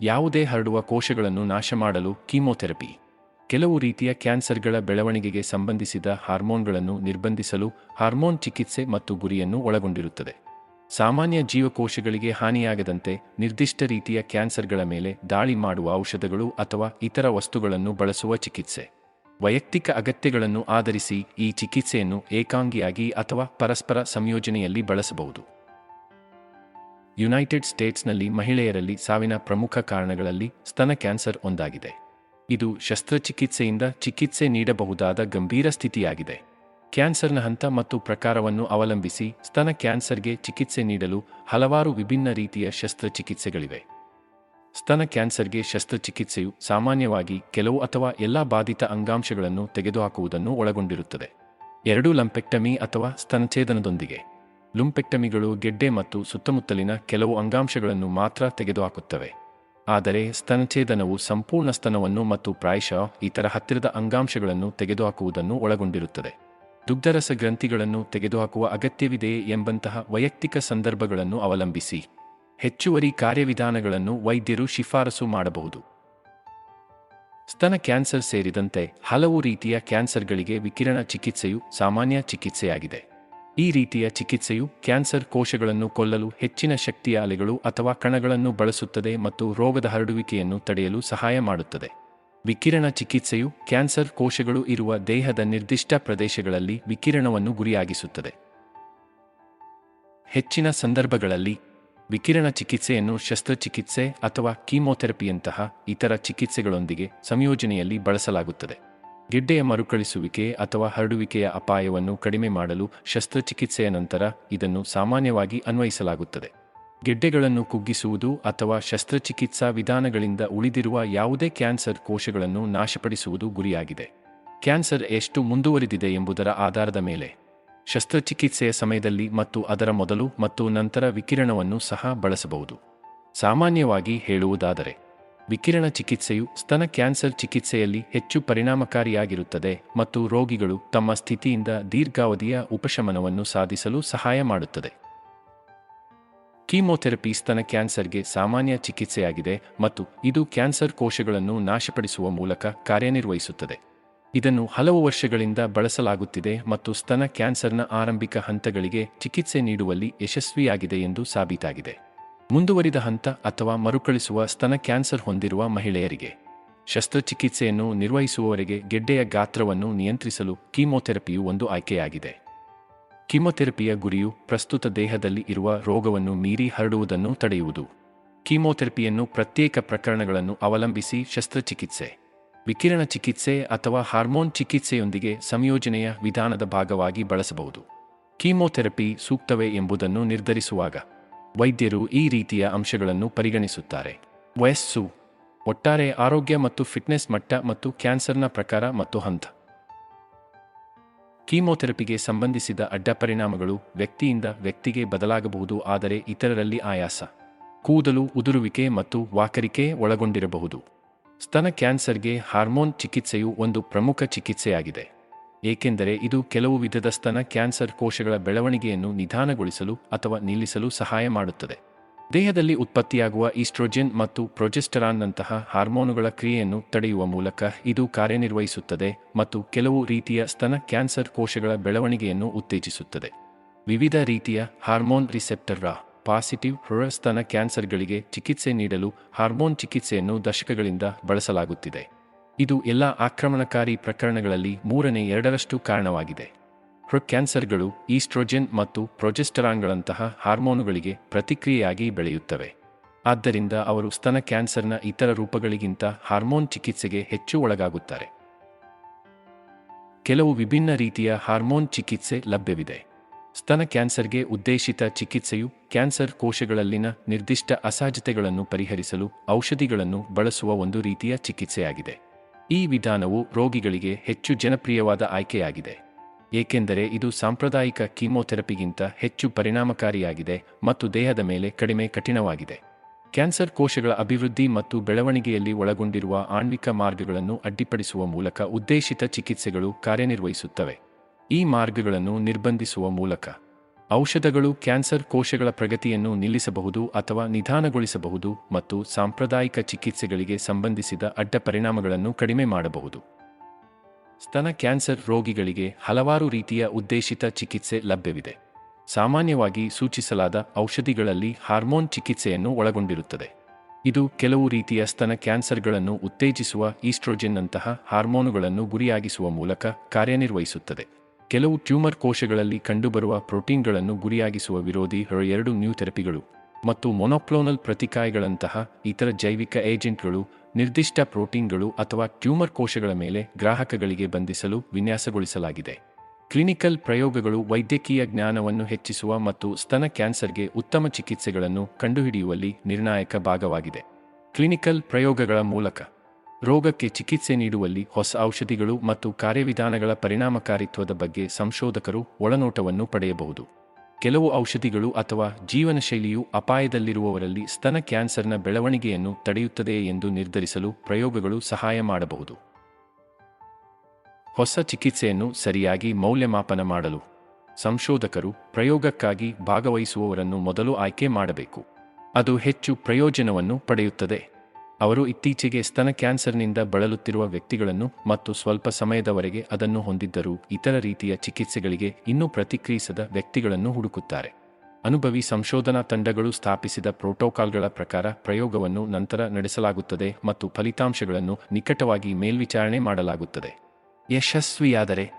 ಯಾವುದೇ ಹರಡುವ ಕೋಶಗಳನ್ನು ನಾಶ ಮಾಡಲು ಕೀಮೋಥೆರಪಿ. ಕೆಲವು ರೀತಿಯ ಕ್ಯಾನ್ಸರ್ಗಳ ಬೆಳವಣಿಗೆಗೆ ಸಂಬಂಧಿಸಿದ ಹಾರ್ಮೋನ್ಗಳನ್ನು ನಿರ್ಬಂಧಿಸಲು ಹಾರ್ಮೋನ್ ಚಿಕಿತ್ಸೆ ಮತ್ತು ಗುರಿಯನ್ನು ಒಳಗೊಂಡಿರುತ್ತದೆ. ಸಾಮಾನ್ಯ ಜೀವಕೋಶಗಳಿಗೆ ಹಾನಿಯಾಗದಂತೆ ನಿರ್ದಿಷ್ಟ ರೀತಿಯ ಕ್ಯಾನ್ಸರ್ಗಳ ಮೇಲೆ ದಾಳಿ ಮಾಡುವ ಔಷಧಗಳು ಅಥವಾ ಇತರ ವಸ್ತುಗಳನ್ನು ಬಳಸುವ ಚಿಕಿತ್ಸೆ. ವೈಯಕ್ತಿಕ ಅಗತ್ಯಗಳನ್ನು ಆಧರಿಸಿ ಈ ಚಿಕಿತ್ಸೆಯನ್ನು ಏಕಾಂಗಿಯಾಗಿ ಅಥವಾ ಪರಸ್ಪರ ಸಂಯೋಜನೆಯಲ್ಲಿ ಬಳಸಬಹುದು. ಯುನೈಟೆಡ್ ಸ್ಟೇಟ್ಸ್ನಲ್ಲಿ ಮಹಿಳೆಯರಲ್ಲಿ ಸಾವಿನ ಪ್ರಮುಖ ಕಾರಣಗಳಲ್ಲಿ ಸ್ತನ ಕ್ಯಾನ್ಸರ್ ಒಂದಾಗಿದೆ. ಇದು ಶಸ್ತ್ರಚಿಕಿತ್ಸೆಯಿಂದ ಚಿಕಿತ್ಸೆ ನೀಡಬಹುದಾದ ಗಂಭೀರ ಸ್ಥಿತಿಯಾಗಿದೆ. ಕ್ಯಾನ್ಸರ್ನ ಹಂತ ಮತ್ತು ಪ್ರಕಾರವನ್ನು ಅವಲಂಬಿಸಿ ಸ್ತನ ಕ್ಯಾನ್ಸರ್ಗೆ ಚಿಕಿತ್ಸೆ ನೀಡಲು ಹಲವಾರು ವಿಭಿನ್ನ ರೀತಿಯ ಶಸ್ತ್ರಚಿಕಿತ್ಸೆಗಳಿವೆ. ಸ್ತನ ಕ್ಯಾನ್ಸರ್ಗೆ ಶಸ್ತ್ರಚಿಕಿತ್ಸೆಯು ಸಾಮಾನ್ಯವಾಗಿ ಕೆಲವು ಅಥವಾ ಎಲ್ಲ ಬಾಧಿತ ಅಂಗಾಂಶಗಳನ್ನು ತೆಗೆದುಹಾಕುವುದನ್ನು ಒಳಗೊಂಡಿರುತ್ತದೆ. ಎರಡು ಲಂಪೆಕ್ಟಮಿ ಅಥವಾ ಸ್ತನಛೇದನದೊಂದಿಗೆ ಲುಂಪೆಕ್ಟಮಿಗಳು ಗೆಡ್ಡೆ ಮತ್ತು ಸುತ್ತಮುತ್ತಲಿನ ಕೆಲವು ಅಂಗಾಂಶಗಳನ್ನು ಮಾತ್ರ ತೆಗೆದುಹಾಕುತ್ತವೆ. ಆದರೆ ಸ್ತನಛೇದನವು ಸಂಪೂರ್ಣ ಸ್ತನವನ್ನು ಮತ್ತು ಪ್ರಾಯಶಃ ಇತರ ಹತ್ತಿರದ ಅಂಗಾಂಶಗಳನ್ನು ತೆಗೆದುಹಾಕುವುದನ್ನು ಒಳಗೊಂಡಿರುತ್ತದೆ. ದುಗ್ಧರಸ ಗ್ರಂಥಿಗಳನ್ನು ತೆಗೆದುಹಾಕುವ ಅಗತ್ಯವಿದೆಯೇ ಎಂಬಂತಹ ವೈಯಕ್ತಿಕ ಸಂದರ್ಭಗಳನ್ನು ಅವಲಂಬಿಸಿ. ಹೆಚ್ಚುವರಿ ಕಾರ್ಯವಿಧಾನಗಳನ್ನು ವೈದ್ಯರು ಶಿಫಾರಸು ಮಾಡಬಹುದು. ಸ್ತನ ಕ್ಯಾನ್ಸರ್ ಸೇರಿದಂತೆ ಹಲವು ರೀತಿಯ ಕ್ಯಾನ್ಸರ್ಗಳಿಗೆ ವಿಕಿರಣ ಚಿಕಿತ್ಸೆಯು ಸಾಮಾನ್ಯ ಚಿಕಿತ್ಸೆಯಾಗಿದೆ. ಈ ರೀತಿಯ ಚಿಕಿತ್ಸೆಯು ಕ್ಯಾನ್ಸರ್ ಕೋಶಗಳನ್ನು ಕೊಲ್ಲಲು ಹೆಚ್ಚಿನ ಶಕ್ತಿಯ ಅಲೆಗಳು ಅಥವಾ ಕಣಗಳನ್ನು ಬಳಸುತ್ತದೆ ಮತ್ತು ರೋಗದ ಹರಡುವಿಕೆಯನ್ನು ತಡೆಯಲು ಸಹಾಯ ಮಾಡುತ್ತದೆ. ವಿಕಿರಣ ಚಿಕಿತ್ಸೆಯು ಕ್ಯಾನ್ಸರ್ ಕೋಶಗಳು ಇರುವ ದೇಹದ ನಿರ್ದಿಷ್ಟ ಪ್ರದೇಶಗಳಲ್ಲಿ ವಿಕಿರಣವನ್ನು ಗುರಿಯಾಗಿಸುತ್ತದೆ. ಹೆಚ್ಚಿನ ಸಂದರ್ಭಗಳಲ್ಲಿ, ವಿಕಿರಣ ಚಿಕಿತ್ಸೆಯನ್ನು ಶಸ್ತ್ರಚಿಕಿತ್ಸೆ ಅಥವಾ ಕೀಮೋಥೆರಪಿಯಂತಹ ಇತರ ಚಿಕಿತ್ಸೆಗಳೊಂದಿಗೆ ಸಂಯೋಜನೆಯಲ್ಲಿ ಬಳಸಲಾಗುತ್ತದೆ. ಗೆಡ್ಡೆಯ ಮರುಕಳಿಸುವಿಕೆ ಅಥವಾ ಹರಡುವಿಕೆಯ ಅಪಾಯವನ್ನು ಕಡಿಮೆ ಮಾಡಲು ಶಸ್ತ್ರಚಿಕಿತ್ಸೆಯ ನಂತರ ಇದನ್ನು ಸಾಮಾನ್ಯವಾಗಿ ಅನ್ವಯಿಸಲಾಗುತ್ತದೆ. ಗೆಡ್ಡೆಗಳನ್ನು ಕುಗ್ಗಿಸುವುದು ಅಥವಾ ಶಸ್ತ್ರಚಿಕಿತ್ಸಾ ವಿಧಾನಗಳಿಂದ ಉಳಿದಿರುವ ಯಾವುದೇ ಕ್ಯಾನ್ಸರ್ ಕೋಶಗಳನ್ನು ನಾಶಪಡಿಸುವುದು ಗುರಿಯಾಗಿದೆ. ಕ್ಯಾನ್ಸರ್ ಎಷ್ಟು ಮುಂದುವರಿದಿದೆ ಎಂಬುದರ ಆಧಾರದ ಮೇಲೆ, ಶಸ್ತ್ರಚಿಕಿತ್ಸೆಯ ಸಮಯದಲ್ಲಿ ಮತ್ತು ಅದರ ಮೊದಲು ಮತ್ತು ನಂತರ ವಿಕಿರಣವನ್ನು ಸಹ ಬಳಸಬಹುದು. ಸಾಮಾನ್ಯವಾಗಿ ಹೇಳುವುದಾದರೆ ವಿಕಿರಣ ಚಿಕಿತ್ಸೆಯು ಸ್ತನ ಕ್ಯಾನ್ಸರ್ ಚಿಕಿತ್ಸೆಯಲ್ಲಿ ಹೆಚ್ಚು ಪರಿಣಾಮಕಾರಿಯಾಗಿರುತ್ತದೆ ಮತ್ತು ರೋಗಿಗಳು ತಮ್ಮ ಸ್ಥಿತಿಯಿಂದ ದೀರ್ಘಾವಧಿಯ ಉಪಶಮನವನ್ನು ಸಾಧಿಸಲು ಸಹಾಯ ಮಾಡುತ್ತದೆ. ಕೀಮೋಥೆರಪಿ ಸ್ತನ ಕ್ಯಾನ್ಸರ್ಗೆ ಸಾಮಾನ್ಯ ಚಿಕಿತ್ಸೆಯಾಗಿದೆ ಮತ್ತು ಇದು ಕ್ಯಾನ್ಸರ್ ಕೋಶಗಳನ್ನು ನಾಶಪಡಿಸುವ ಮೂಲಕ ಕಾರ್ಯನಿರ್ವಹಿಸುತ್ತದೆ. ಇದನ್ನು ಹಲವು ವರ್ಷಗಳಿಂದ ಬಳಸಲಾಗುತ್ತಿದೆ ಮತ್ತು ಸ್ತನ ಕ್ಯಾನ್ಸರ್ನ ಆರಂಭಿಕ ಹಂತಗಳಿಗೆ ಚಿಕಿತ್ಸೆ ನೀಡುವಲ್ಲಿ ಯಶಸ್ವಿಯಾಗಿದೆ ಎಂದು ಸಾಬೀತಾಗಿದೆ. ಮುಂದುವರಿದ ಹಂತ ಅಥವಾ ಮರುಕಳಿಸುವ ಸ್ತನ ಕ್ಯಾನ್ಸರ್ ಹೊಂದಿರುವ ಮಹಿಳೆಯರಿಗೆ. ಶಸ್ತ್ರಚಿಕಿತ್ಸೆಯನ್ನು ನಿರ್ವಹಿಸುವವರೆಗೆ ಗೆಡ್ಡೆಯ ಗಾತ್ರವನ್ನು ನಿಯಂತ್ರಿಸಲು ಕೀಮೋಥೆರಪಿಯು ಒಂದು ಆಯ್ಕೆಯಾಗಿದೆ. ಕೀಮೋಥೆರಪಿಯ ಗುರಿಯು ಪ್ರಸ್ತುತ ದೇಹದಲ್ಲಿ ಇರುವ ರೋಗವನ್ನು ಮೀರಿ ಹರಡುವುದನ್ನು ತಡೆಯುವುದು. ಕೀಮೋಥೆರಪಿಯನ್ನು ಪ್ರತ್ಯೇಕ ಪ್ರಕರಣಗಳನ್ನು ಅವಲಂಬಿಸಿ ಶಸ್ತ್ರಚಿಕಿತ್ಸೆ. ವಿಕಿರಣ ಚಿಕಿತ್ಸೆ ಅಥವಾ ಹಾರ್ಮೋನ್ ಚಿಕಿತ್ಸೆಯೊಂದಿಗೆ ಸಂಯೋಜನೆಯ ವಿಧಾನದ ಭಾಗವಾಗಿ ಬಳಸಬಹುದು. ಕೀಮೋಥೆರಪಿ ಸೂಕ್ತವೇ ಎಂಬುದನ್ನು ನಿರ್ಧರಿಸುವಾಗ ವೈದ್ಯರು ಈ ರೀತಿಯ ಅಂಶಗಳನ್ನು ಪರಿಗಣಿಸುತ್ತಾರೆ. ವಯಸ್ಸು, ಒಟ್ಟಾರೆ ಆರೋಗ್ಯ ಮತ್ತು ಫಿಟ್ನೆಸ್ ಮಟ್ಟ ಮತ್ತು ಕ್ಯಾನ್ಸರ್ನ ಪ್ರಕಾರ ಮತ್ತು ಹಂತ. ಕೀಮೋಥೆರಪಿಗೆ ಸಂಬಂಧಿಸಿದ ಅಡ್ಡಪರಿಣಾಮಗಳು ವ್ಯಕ್ತಿಯಿಂದ ವ್ಯಕ್ತಿಗೆ ಬದಲಾಗಬಹುದು ಆದರೆ ಇತರರಲ್ಲಿ ಆಯಾಸ. ಕೂದಲು, ಉದುರುವಿಕೆ ಮತ್ತು ವಾಕರಿಕೆ ಒಳಗೊಂಡಿರಬಹುದು. ಸ್ತನ ಕ್ಯಾನ್ಸರ್ಗೆ ಹಾರ್ಮೋನ್ ಚಿಕಿತ್ಸೆಯು ಒಂದು ಪ್ರಮುಖ ಚಿಕಿತ್ಸೆಯಾಗಿದೆ. ಏಕೆಂದರೆ ಇದು ಕೆಲವು ವಿಧದ ಸ್ತನ ಕ್ಯಾನ್ಸರ್ ಕೋಶಗಳ ಬೆಳವಣಿಗೆಯನ್ನು ನಿಧಾನಗೊಳಿಸಲು ಅಥವಾ ನಿಲ್ಲಿಸಲು ಸಹಾಯ ಮಾಡುತ್ತದೆ. ದೇಹದಲ್ಲಿ ಉತ್ಪತ್ತಿಯಾಗುವ ಈಸ್ಟ್ರೋಜೆನ್ ಮತ್ತು ಪ್ರೊಜೆಸ್ಟರಾನ್ನಂತಹ ಹಾರ್ಮೋನುಗಳ ಕ್ರಿಯೆಯನ್ನು ತಡೆಯುವ ಮೂಲಕ ಇದು ಕಾರ್ಯನಿರ್ವಹಿಸುತ್ತದೆ ಮತ್ತು ಕೆಲವು ರೀತಿಯ ಸ್ತನ ಕ್ಯಾನ್ಸರ್ ಕೋಶಗಳ ಬೆಳವಣಿಗೆಯನ್ನು ಉತ್ತೇಜಿಸುತ್ತದೆ. ವಿವಿಧ ರೀತಿಯ ಹಾರ್ಮೋನ್ ರಿಸೆಪ್ಟರ್ರ ಪಾಸಿಟಿವ್ ಹೊರ ಸ್ತನ ಕ್ಯಾನ್ಸರ್ಗಳಿಗೆ ಚಿಕಿತ್ಸೆ ನೀಡಲು ಹಾರ್ಮೋನ್ ಚಿಕಿತ್ಸೆಯನ್ನು ದಶಕಗಳಿಂದ ಬಳಸಲಾಗುತ್ತಿದೆ. ಇದು ಎಲ್ಲ ಆಕ್ರಮಣಕಾರಿ ಪ್ರಕರಣಗಳಲ್ಲಿ ಮೂರನೇ ಎರಡರಷ್ಟು ಕಾರಣವಾಗಿದೆ. ಹೊರ ಕ್ಯಾನ್ಸರ್ಗಳು ಈಸ್ಟ್ರೋಜೆನ್ ಮತ್ತು ಪ್ರೊಜೆಸ್ಟರಾನ್ಗಳಂತಹ ಹಾರ್ಮೋನುಗಳಿಗೆ ಪ್ರತಿಕ್ರಿಯೆಯಾಗಿ ಬೆಳೆಯುತ್ತವೆ. ಆದ್ದರಿಂದ ಅವರು ಸ್ತನ ಕ್ಯಾನ್ಸರ್ನ ಇತರ ರೂಪಗಳಿಗಿಂತ ಹಾರ್ಮೋನ್ ಚಿಕಿತ್ಸೆಗೆ ಹೆಚ್ಚು ಒಳಗಾಗುತ್ತಾರೆ. ಕೆಲವು ವಿಭಿನ್ನ ರೀತಿಯ ಹಾರ್ಮೋನ್ ಚಿಕಿತ್ಸೆ ಲಭ್ಯವಿದೆ. ಸ್ತನ ಕ್ಯಾನ್ಸರ್ಗೆ ಉದ್ದೇಶಿತ ಚಿಕಿತ್ಸೆಯು ಕ್ಯಾನ್ಸರ್ ಕೋಶಗಳಲ್ಲಿನ ನಿರ್ದಿಷ್ಟ ಅಸಹಜತೆಗಳನ್ನು ಪರಿಹರಿಸಲು ಔಷಧಿಗಳನ್ನು ಬಳಸುವ ಒಂದು ರೀತಿಯ ಚಿಕಿತ್ಸೆಯಾಗಿದೆ. ಈ ವಿಧಾನವು ರೋಗಿಗಳಿಗೆ ಹೆಚ್ಚು ಜನಪ್ರಿಯವಾದ ಆಯ್ಕೆಯಾಗಿದೆ, ಏಕೆಂದರೆ ಇದು ಸಾಂಪ್ರದಾಯಿಕ ಕೀಮೋಥೆರಪಿಗಿಂತ ಹೆಚ್ಚು ಪರಿಣಾಮಕಾರಿಯಾಗಿದೆ ಮತ್ತು ದೇಹದ ಮೇಲೆ ಕಡಿಮೆ ಕಠಿಣವಾಗಿದೆ. ಕ್ಯಾನ್ಸರ್ ಕೋಶಗಳ ಅಭಿವೃದ್ಧಿ ಮತ್ತು ಬೆಳವಣಿಗೆಯಲ್ಲಿ ಒಳಗೊಂಡಿರುವ ಆಣ್ವಿಕ ಮಾರ್ಗಗಳನ್ನು ಅಡ್ಡಿಪಡಿಸುವ ಮೂಲಕ ಉದ್ದೇಶಿತ ಚಿಕಿತ್ಸೆಗಳು ಕಾರ್ಯನಿರ್ವಹಿಸುತ್ತವೆ. ಈ ಮಾರ್ಗಗಳನ್ನು ನಿರ್ಬಂಧಿಸುವ ಮೂಲಕ ಔಷಧಗಳು ಕ್ಯಾನ್ಸರ್ ಕೋಶಗಳ ಪ್ರಗತಿಯನ್ನು ನಿಲ್ಲಿಸಬಹುದು ಅಥವಾ ನಿಧಾನಗೊಳಿಸಬಹುದು ಮತ್ತು ಸಾಂಪ್ರದಾಯಿಕ ಚಿಕಿತ್ಸೆಗಳಿಗೆ ಸಂಬಂಧಿಸಿದ ಅಡ್ಡ ಪರಿಣಾಮಗಳನ್ನು ಕಡಿಮೆ ಮಾಡಬಹುದು. ಸ್ತನ ಕ್ಯಾನ್ಸರ್ ರೋಗಿಗಳಿಗೆ ಹಲವಾರು ರೀತಿಯ ಉದ್ದೇಶಿತ ಚಿಕಿತ್ಸೆ ಲಭ್ಯವಿದೆ. ಸಾಮಾನ್ಯವಾಗಿ ಸೂಚಿಸಲಾದ ಔಷಧಿಗಳಲ್ಲಿ ಹಾರ್ಮೋನ್ ಚಿಕಿತ್ಸೆಯನ್ನು ಒಳಗೊಂಡಿರುತ್ತದೆ. ಇದು ಕೆಲವು ರೀತಿಯ ಸ್ತನ ಕ್ಯಾನ್ಸರ್ಗಳನ್ನು ಉತ್ತೇಜಿಸುವ ಈಸ್ಟ್ರೋಜೆನ್ನಂತಹ ಹಾರ್ಮೋನುಗಳನ್ನು ಗುರಿಯಾಗಿಸುವ ಮೂಲಕ ಕಾರ್ಯನಿರ್ವಹಿಸುತ್ತದೆ. ಕೆಲವು ಟ್ಯೂಮರ್ ಕೋಶಗಳಲ್ಲಿ ಕಂಡುಬರುವ ಪ್ರೋಟೀನ್ಗಳನ್ನು ಗುರಿಯಾಗಿಸುವ ವಿರೋಧಿ ಎರಡು ನ್ಯೂ ಥೆರಪಿಗಳು ಮತ್ತು ಮೊನೊಕ್ಲೋನಲ್ ಪ್ರತಿಕಾಯಗಳಂತಹ ಇತರ ಜೈವಿಕ ಏಜೆಂಟ್ಗಳು ನಿರ್ದಿಷ್ಟ ಪ್ರೋಟೀನ್ಗಳು ಅಥವಾ ಟ್ಯೂಮರ್ ಕೋಶಗಳ ಮೇಲೆ ಗ್ರಾಹಕಗಳಿಗೆ ಬಂಧಿಸಲು ವಿನ್ಯಾಸಗೊಳಿಸಲಾಗಿದೆ. ಕ್ಲಿನಿಕಲ್ ಪ್ರಯೋಗಗಳು ವೈದ್ಯಕೀಯ ಜ್ಞಾನವನ್ನು ಹೆಚ್ಚಿಸುವ ಮತ್ತು ಸ್ತನ ಕ್ಯಾನ್ಸರ್ಗೆ ಉತ್ತಮ ಚಿಕಿತ್ಸೆಗಳನ್ನು ಕಂಡುಹಿಡಿಯುವಲ್ಲಿ ನಿರ್ಣಾಯಕ ಭಾಗವಾಗಿದೆ. ಕ್ಲಿನಿಕಲ್ ಪ್ರಯೋಗಗಳ ಮೂಲಕ ರೋಗಕ್ಕೆ ಚಿಕಿತ್ಸೆ ನೀಡುವಲ್ಲಿ ಹೊಸ ಔಷಧಿಗಳು ಮತ್ತು ಕಾರ್ಯವಿಧಾನಗಳ ಪರಿಣಾಮಕಾರಿತ್ವದ ಬಗ್ಗೆ ಸಂಶೋಧಕರು ಒಳನೋಟವನ್ನು ಪಡೆಯಬಹುದು. ಕೆಲವು ಔಷಧಿಗಳು ಅಥವಾ ಜೀವನಶೈಲಿಯು ಅಪಾಯದಲ್ಲಿರುವವರಲ್ಲಿ ಸ್ತನ ಕ್ಯಾನ್ಸರ್ನ ಬೆಳವಣಿಗೆಯನ್ನು ತಡೆಯುತ್ತದೆಯೇ ಎಂದು ನಿರ್ಧರಿಸಲು ಪ್ರಯೋಗಗಳು ಸಹಾಯ ಮಾಡಬಹುದು. ಹೊಸ ಚಿಕಿತ್ಸೆಯನ್ನು ಸರಿಯಾಗಿ ಮೌಲ್ಯಮಾಪನ ಮಾಡಲು ಸಂಶೋಧಕರು ಪ್ರಯೋಗಕ್ಕಾಗಿ ಭಾಗವಹಿಸುವವರನ್ನು ಮೊದಲು ಆಯ್ಕೆ ಮಾಡಬೇಕು. ಅದು ಹೆಚ್ಚು ಪ್ರಯೋಜನವನ್ನು ಪಡೆಯುತ್ತದೆ. ಅವರು ಇತ್ತೀಚೆಗೆ ಸ್ತನ ಕ್ಯಾನ್ಸರ್ನಿಂದ ಬಳಲುತ್ತಿರುವ ವ್ಯಕ್ತಿಗಳನ್ನು ಮತ್ತು ಸ್ವಲ್ಪ ಸಮಯದವರೆಗೆ ಅದನ್ನು ಹೊಂದಿದ್ದರೂ ಇತರ ರೀತಿಯ ಚಿಕಿತ್ಸೆಗಳಿಗೆ ಇನ್ನೂ ಪ್ರತಿಕ್ರಿಯಿಸದ ವ್ಯಕ್ತಿಗಳನ್ನು ಹುಡುಕುತ್ತಾರೆ. ಅನುಭವಿ ಸಂಶೋಧನಾ ತಂಡಗಳು ಸ್ಥಾಪಿಸಿದ ಪ್ರೋಟೋಕಾಲ್ಗಳ ಪ್ರಕಾರ ಪ್ರಯೋಗವನ್ನು ನಂತರ ನಡೆಸಲಾಗುತ್ತದೆ ಮತ್ತು ಫಲಿತಾಂಶಗಳನ್ನು ನಿಕಟವಾಗಿ ಮೇಲ್ವಿಚಾರಣೆ ಮಾಡಲಾಗುತ್ತದೆ. ಯಶಸ್ವಿಯಾದರೆ,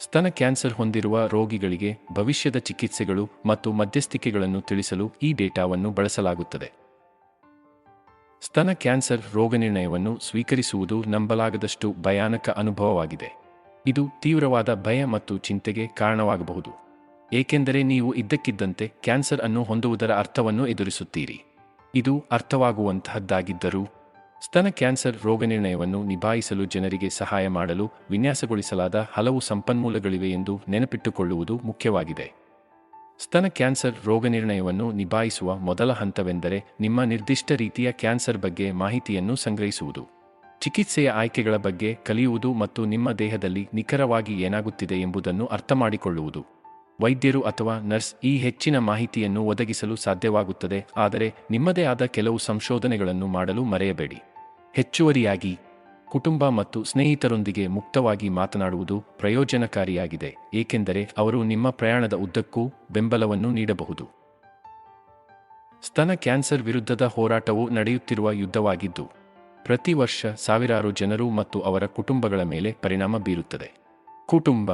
ಸ್ತನ ಕ್ಯಾನ್ಸರ್ ಹೊಂದಿರುವ ರೋಗಿಗಳಿಗೆ ಭವಿಷ್ಯದ ಚಿಕಿತ್ಸೆಗಳು ಮತ್ತು ಮಧ್ಯಸ್ಥಿಕೆಗಳನ್ನು ತಿಳಿಸಲು ಈ ಡೇಟಾವನ್ನು ಬಳಸಲಾಗುತ್ತದೆ. ಸ್ತನ ಕ್ಯಾನ್ಸರ್ ರೋಗನಿರ್ಣಯವನ್ನು ಸ್ವೀಕರಿಸುವುದು ನಂಬಲಾಗದಷ್ಟು ಭಯಾನಕ ಅನುಭವವಾಗಿದೆ. ಇದು ತೀವ್ರವಾದ ಭಯ ಮತ್ತು ಚಿಂತೆಗೆ ಕಾರಣವಾಗಬಹುದು. ಏಕೆಂದರೆ ನೀವು ಇದ್ದಕ್ಕಿದ್ದಂತೆ ಕ್ಯಾನ್ಸರ್ ಅನ್ನು ಹೊಂದುವುದರ ಅರ್ಥವನ್ನು ಎದುರಿಸುತ್ತೀರಿ. ಇದು ಅರ್ಥವಾಗುವಂತಹದ್ದಾಗಿದ್ದರೂ, ಸ್ತನ ಕ್ಯಾನ್ಸರ್ ರೋಗನಿರ್ಣಯವನ್ನು ನಿಭಾಯಿಸಲು ಜನರಿಗೆ ಸಹಾಯ ಮಾಡಲು ವಿನ್ಯಾಸಗೊಳಿಸಲಾದ ಹಲವು ಸಂಪನ್ಮೂಲಗಳಿವೆ ಎಂದು ನೆನಪಿಟ್ಟುಕೊಳ್ಳುವುದು ಮುಖ್ಯವಾಗಿದೆ. ಸ್ತನ ಕ್ಯಾನ್ಸರ್ ರೋಗನಿರ್ಣಯವನ್ನು ನಿಭಾಯಿಸುವ ಮೊದಲ ಹಂತವೆಂದರೆ ನಿಮ್ಮ ನಿರ್ದಿಷ್ಟ ರೀತಿಯ ಕ್ಯಾನ್ಸರ್ ಬಗ್ಗೆ ಮಾಹಿತಿಯನ್ನು ಸಂಗ್ರಹಿಸುವುದು. ಚಿಕಿತ್ಸೆಯ ಆಯ್ಕೆಗಳ ಬಗ್ಗೆ ಕಲಿಯುವುದು ಮತ್ತು ನಿಮ್ಮ ದೇಹದಲ್ಲಿ ನಿಖರವಾಗಿ ಏನಾಗುತ್ತಿದೆ ಎಂಬುದನ್ನು ಅರ್ಥಮಾಡಿಕೊಳ್ಳುವುದು. ವೈದ್ಯರು ಅಥವಾ ನರ್ಸ್ ಈ ಹೆಚ್ಚಿನ ಮಾಹಿತಿಯನ್ನು ಒದಗಿಸಲು ಸಾಧ್ಯವಾಗುತ್ತದೆ, ಆದರೆ ನಿಮ್ಮದೇ ಆದ ಕೆಲವು ಸಂಶೋಧನೆಗಳನ್ನು ಮಾಡಲು ಮರೆಯಬೇಡಿ. ಹೆಚ್ಚುವರಿಯಾಗಿ ಕುಟುಂಬ ಮತ್ತು ಸ್ನೇಹಿತರೊಂದಿಗೆ ಮುಕ್ತವಾಗಿ ಮಾತನಾಡುವುದು ಪ್ರಯೋಜನಕಾರಿಯಾಗಿದೆ, ಏಕೆಂದರೆ ಅವರು ನಿಮ್ಮ ಪ್ರಯಾಣದ ಉದ್ದಕ್ಕೂ ಬೆಂಬಲವನ್ನು ನೀಡಬಹುದು. ಸ್ತನ ಕ್ಯಾನ್ಸರ್ ವಿರುದ್ಧದ ಹೋರಾಟವು ನಡೆಯುತ್ತಿರುವ ಯುದ್ಧವಾಗಿದ್ದು, ಪ್ರತಿ ವರ್ಷ ಸಾವಿರಾರು ಜನರು ಮತ್ತು ಅವರ ಕುಟುಂಬಗಳ ಮೇಲೆ ಪರಿಣಾಮ ಬೀರುತ್ತದೆ. ಕುಟುಂಬ,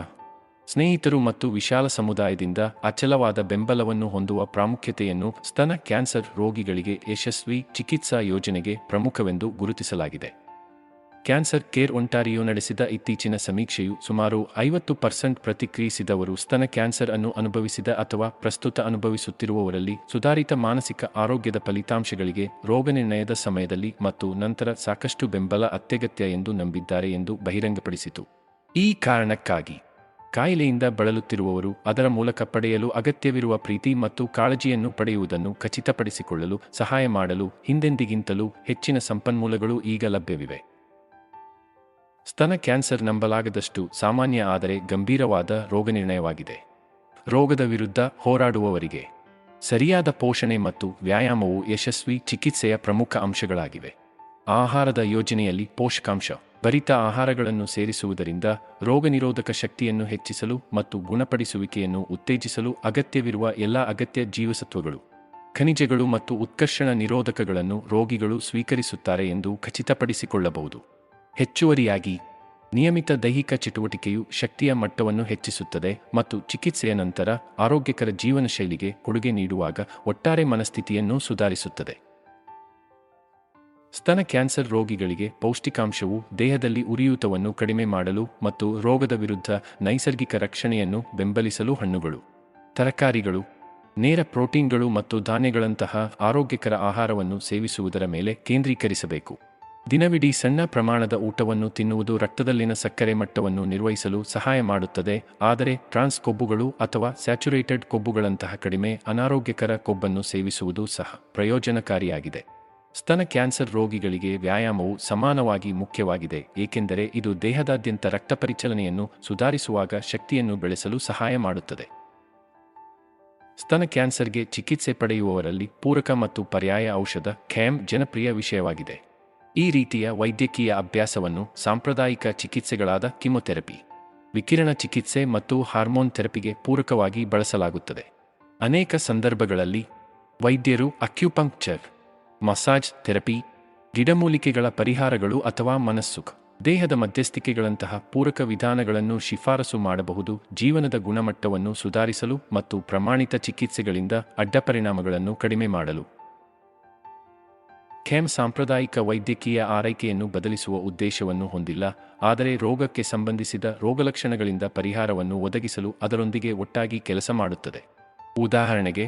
ಸ್ನೇಹಿತರು ಮತ್ತು ವಿಶಾಲ ಸಮುದಾಯದಿಂದ ಅಚಲವಾದ ಬೆಂಬಲವನ್ನು ಹೊಂದುವ ಪ್ರಾಮುಖ್ಯತೆಯನ್ನು ಸ್ತನ ಕ್ಯಾನ್ಸರ್ ರೋಗಿಗಳಿಗೆ ಯಶಸ್ವಿ ಚಿಕಿತ್ಸಾ ಯೋಜನೆಗೆ ಪ್ರಮುಖವೆಂದು ಗುರುತಿಸಲಾಗಿದೆ. ಕ್ಯಾನ್ಸರ್ ಕೇರ್ ಒಂಟಾರಿಯೋ ನಡೆಸಿದ ಇತ್ತೀಚಿನ ಸಮೀಕ್ಷೆಯು ಸುಮಾರು ಐವತ್ತು ಪರ್ಸೆಂಟ್ ಪ್ರತಿಕ್ರಿಯಿಸಿದವರು ಸ್ತನ ಕ್ಯಾನ್ಸರ್ ಅನ್ನು ಅನುಭವಿಸಿದ ಅಥವಾ ಪ್ರಸ್ತುತ ಅನುಭವಿಸುತ್ತಿರುವವರಲ್ಲಿ ಸುಧಾರಿತ ಮಾನಸಿಕ ಆರೋಗ್ಯದ ಫಲಿತಾಂಶಗಳಿಗೆ ರೋಗನಿರ್ಣಯದ ಸಮಯದಲ್ಲಿ ಮತ್ತು ನಂತರ ಸಾಕಷ್ಟು ಬೆಂಬಲ ಅತ್ಯಗತ್ಯ ಎಂದು ನಂಬಿದ್ದಾರೆ ಎಂದು ಬಹಿರಂಗಪಡಿಸಿತು. ಈ ಕಾರಣಕ್ಕಾಗಿ ಕಾಯಿಲೆಯಿಂದ ಬಳಲುತ್ತಿರುವವರು ಅದರ ಮೂಲಕ ಪಡೆಯಲು ಅಗತ್ಯವಿರುವ ಪ್ರೀತಿ ಮತ್ತು ಕಾಳಜಿಯನ್ನು ಪಡೆಯುವುದನ್ನು ಖಚಿತಪಡಿಸಿಕೊಳ್ಳಲು ಸಹಾಯ ಮಾಡಲು ಹಿಂದೆಂದಿಗಿಂತಲೂ ಹೆಚ್ಚಿನ ಸಂಪನ್ಮೂಲಗಳು ಈಗ ಲಭ್ಯವಿವೆ. ಸ್ತನ ಕ್ಯಾನ್ಸರ್ ನಂಬಲಾಗದಷ್ಟು ಸಾಮಾನ್ಯ ಆದರೆ ಗಂಭೀರವಾದ ರೋಗನಿರ್ಣಯವಾಗಿದೆ. ರೋಗದ ವಿರುದ್ಧ ಹೋರಾಡುವವರಿಗೆ ಸರಿಯಾದ ಪೋಷಣೆ ಮತ್ತು ವ್ಯಾಯಾಮವು ಯಶಸ್ವಿ ಚಿಕಿತ್ಸೆಯ ಪ್ರಮುಖ ಅಂಶಗಳಾಗಿವೆ. ಆಹಾರದ ಯೋಜನೆಯಲ್ಲಿ ಪೋಷಕಾಂಶ, ಭರಿತ ಆಹಾರಗಳನ್ನು ಸೇರಿಸುವುದರಿಂದ ರೋಗನಿರೋಧಕ ಶಕ್ತಿಯನ್ನು ಹೆಚ್ಚಿಸಲು ಮತ್ತು ಗುಣಪಡಿಸುವಿಕೆಯನ್ನು ಉತ್ತೇಜಿಸಲು ಅಗತ್ಯವಿರುವ ಎಲ್ಲ ಅಗತ್ಯ ಜೀವಸತ್ವಗಳು, ಖನಿಜಗಳು ಮತ್ತು ಉತ್ಕರ್ಷಣ ನಿರೋಧಕಗಳನ್ನು ರೋಗಿಗಳು ಸ್ವೀಕರಿಸುತ್ತಾರೆ ಎಂದು ಖಚಿತಪಡಿಸಿಕೊಳ್ಳಬಹುದು. ಹೆಚ್ಚುವರಿಯಾಗಿ ನಿಯಮಿತ ದೈಹಿಕ ಚಟುವಟಿಕೆಯು ಶಕ್ತಿಯ ಮಟ್ಟವನ್ನು ಹೆಚ್ಚಿಸುತ್ತದೆ ಮತ್ತು ಚಿಕಿತ್ಸೆಯ ನಂತರ ಆರೋಗ್ಯಕರ ಜೀವನ ಶೈಲಿಗೆ ಕೊಡುಗೆ ನೀಡುವಾಗ ಒಟ್ಟಾರೆ ಮನಸ್ಥಿತಿಯನ್ನು ಸುಧಾರಿಸುತ್ತದೆ. ಸ್ತನ ಕ್ಯಾನ್ಸರ್ ರೋಗಿಗಳಿಗೆ ಪೌಷ್ಟಿಕಾಂಶವು ದೇಹದಲ್ಲಿ ಉರಿಯೂತವನ್ನು ಕಡಿಮೆ ಮಾಡಲು ಮತ್ತು ರೋಗದ ವಿರುದ್ಧ ನೈಸರ್ಗಿಕ ರಕ್ಷಣೆಯನ್ನು ಬೆಂಬಲಿಸಲು ಹಣ್ಣುಗಳು, ತರಕಾರಿಗಳು, ನೇರ ಪ್ರೋಟೀನ್ಗಳು ಮತ್ತು ಧಾನ್ಯಗಳಂತಹ ಆರೋಗ್ಯಕರ ಆಹಾರವನ್ನು ಸೇವಿಸುವುದರ ಮೇಲೆ ಕೇಂದ್ರೀಕರಿಸಬೇಕು. ದಿನವಿಡೀ ಸಣ್ಣ ಪ್ರಮಾಣದ ಊಟವನ್ನು ತಿನ್ನುವುದು ರಕ್ತದಲ್ಲಿನ ಸಕ್ಕರೆ ಮಟ್ಟವನ್ನು ನಿರ್ವಹಿಸಲು ಸಹಾಯ ಮಾಡುತ್ತದೆ, ಆದರೆ ಟ್ರಾನ್ಸ್ ಕೊಬ್ಬುಗಳು ಅಥವಾ ಸ್ಯಾಚುರೇಟೆಡ್ ಕೊಬ್ಬುಗಳಂತಹ ಕಡಿಮೆ ಅನಾರೋಗ್ಯಕರ ಕೊಬ್ಬನ್ನು ಸೇವಿಸುವುದು ಸಹ ಪ್ರಯೋಜನಕಾರಿಯಾಗಿದೆ. ಸ್ತನ ಕ್ಯಾನ್ಸರ್ ರೋಗಿಗಳಿಗೆ ವ್ಯಾಯಾಮವು ಸಮಾನವಾಗಿ ಮುಖ್ಯವಾಗಿದೆ, ಏಕೆಂದರೆ ಇದು ದೇಹದಾದ್ಯಂತ ರಕ್ತ ಪರಿಚಲನೆಯನ್ನು ಸುಧಾರಿಸುವಾಗ ಶಕ್ತಿಯನ್ನು ಬೆಳೆಸಲು ಸಹಾಯ ಮಾಡುತ್ತದೆ. ಸ್ತನ ಕ್ಯಾನ್ಸರ್ಗೆ ಚಿಕಿತ್ಸೆ ಪಡೆಯುವವರಲ್ಲಿ ಪೂರಕ ಮತ್ತು ಪರ್ಯಾಯ ಔಷಧ ಖ್ಯಾಮ್ ಜನಪ್ರಿಯ ವಿಷಯವಾಗಿದೆ. ಈ ರೀತಿಯ ವೈದ್ಯಕೀಯ ಅಭ್ಯಾಸವನ್ನು ಸಾಂಪ್ರದಾಯಿಕ ಚಿಕಿತ್ಸೆಗಳಾದ ಕಿಮೊಥೆರಪಿ, ವಿಕಿರಣ ಚಿಕಿತ್ಸೆ ಮತ್ತು ಹಾರ್ಮೋನ್ ಥೆರಪಿಗೆ ಪೂರಕವಾಗಿ ಬಳಸಲಾಗುತ್ತದೆ. ಅನೇಕ ಸಂದರ್ಭಗಳಲ್ಲಿ ವೈದ್ಯರು ಅಕ್ಯುಪಂಕ್ಚರ್, ಮಸಾಜ್ ಥೆರಪಿ, ಗಿಡಮೂಲಿಕೆಗಳ ಪರಿಹಾರಗಳು ಅಥವಾ ಮನಸ್ಸು, ದೇಹದ ಮಧ್ಯಸ್ಥಿಕೆಗಳಂತಹ ಪೂರಕ ವಿಧಾನಗಳನ್ನು ಶಿಫಾರಸು ಮಾಡಬಹುದು, ಜೀವನದ ಗುಣಮಟ್ಟವನ್ನು ಸುಧಾರಿಸಲು ಮತ್ತು ಪ್ರಮಾಣಿತ ಚಿಕಿತ್ಸೆಗಳಿಂದ ಅಡ್ಡಪರಿಣಾಮಗಳನ್ನು ಕಡಿಮೆ ಮಾಡಲು. ಖೇಮ್ ಸಾಂಪ್ರದಾಯಿಕ ವೈದ್ಯಕೀಯ ಆರೈಕೆಯನ್ನು ಬದಲಿಸುವ ಉದ್ದೇಶವನ್ನು ಹೊಂದಿಲ್ಲ, ಆದರೆ ರೋಗಕ್ಕೆ ಸಂಬಂಧಿಸಿದ ರೋಗಲಕ್ಷಣಗಳಿಂದ ಪರಿಹಾರವನ್ನು ಒದಗಿಸಲು ಅದರೊಂದಿಗೆ ಒಟ್ಟಾಗಿ ಕೆಲಸ ಮಾಡುತ್ತದೆ. ಉದಾಹರಣೆಗೆ,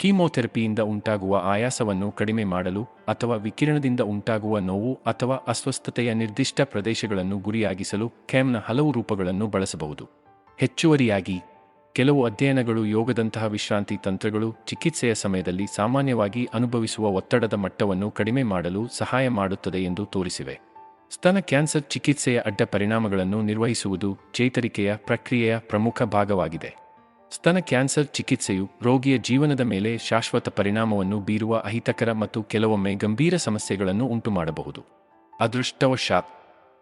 ಕೀಮೋಥೆರಪಿಯಿಂದ ಉಂಟಾಗುವ ಆಯಾಸವನ್ನು ಕಡಿಮೆ ಮಾಡಲು ಅಥವಾ ವಿಕಿರಣದಿಂದ ಉಂಟಾಗುವ ನೋವು ಅಥವಾ ಅಸ್ವಸ್ಥತೆಯ ನಿರ್ದಿಷ್ಟ ಪ್ರದೇಶಗಳನ್ನು ಗುರಿಯಾಗಿಸಲು ಖೇಮ್ನ ಹಲವು ರೂಪಗಳನ್ನು ಬಳಸಬಹುದು. ಹೆಚ್ಚುವರಿಯಾಗಿ ಕೆಲವು ಅಧ್ಯಯನಗಳು ಯೋಗದಂತಹ ವಿಶ್ರಾಂತಿ ತಂತ್ರಗಳು ಚಿಕಿತ್ಸೆಯ ಸಮಯದಲ್ಲಿ ಸಾಮಾನ್ಯವಾಗಿ ಅನುಭವಿಸುವ ಒತ್ತಡದ ಮಟ್ಟವನ್ನು ಕಡಿಮೆ ಮಾಡಲು ಸಹಾಯ ಮಾಡುತ್ತದೆ ಎಂದು ತೋರಿಸಿವೆ. ಸ್ತನ ಕ್ಯಾನ್ಸರ್ ಚಿಕಿತ್ಸೆಯ ಅಡ್ಡ ಪರಿಣಾಮಗಳನ್ನು ನಿರ್ವಹಿಸುವುದು ಚೇತರಿಕೆಯ ಪ್ರಕ್ರಿಯೆಯ ಪ್ರಮುಖ ಭಾಗವಾಗಿದೆ. ಸ್ತನ ಕ್ಯಾನ್ಸರ್ ಚಿಕಿತ್ಸೆಯು ರೋಗಿಯ ಜೀವನದ ಮೇಲೆ ಶಾಶ್ವತ ಪರಿಣಾಮವನ್ನು ಬೀರುವ ಅಹಿತಕರ ಮತ್ತು ಕೆಲವೊಮ್ಮೆ ಗಂಭೀರ ಸಮಸ್ಯೆಗಳನ್ನು ಉಂಟುಮಾಡಬಹುದು. ಅದೃಷ್ಟವಶಾತ್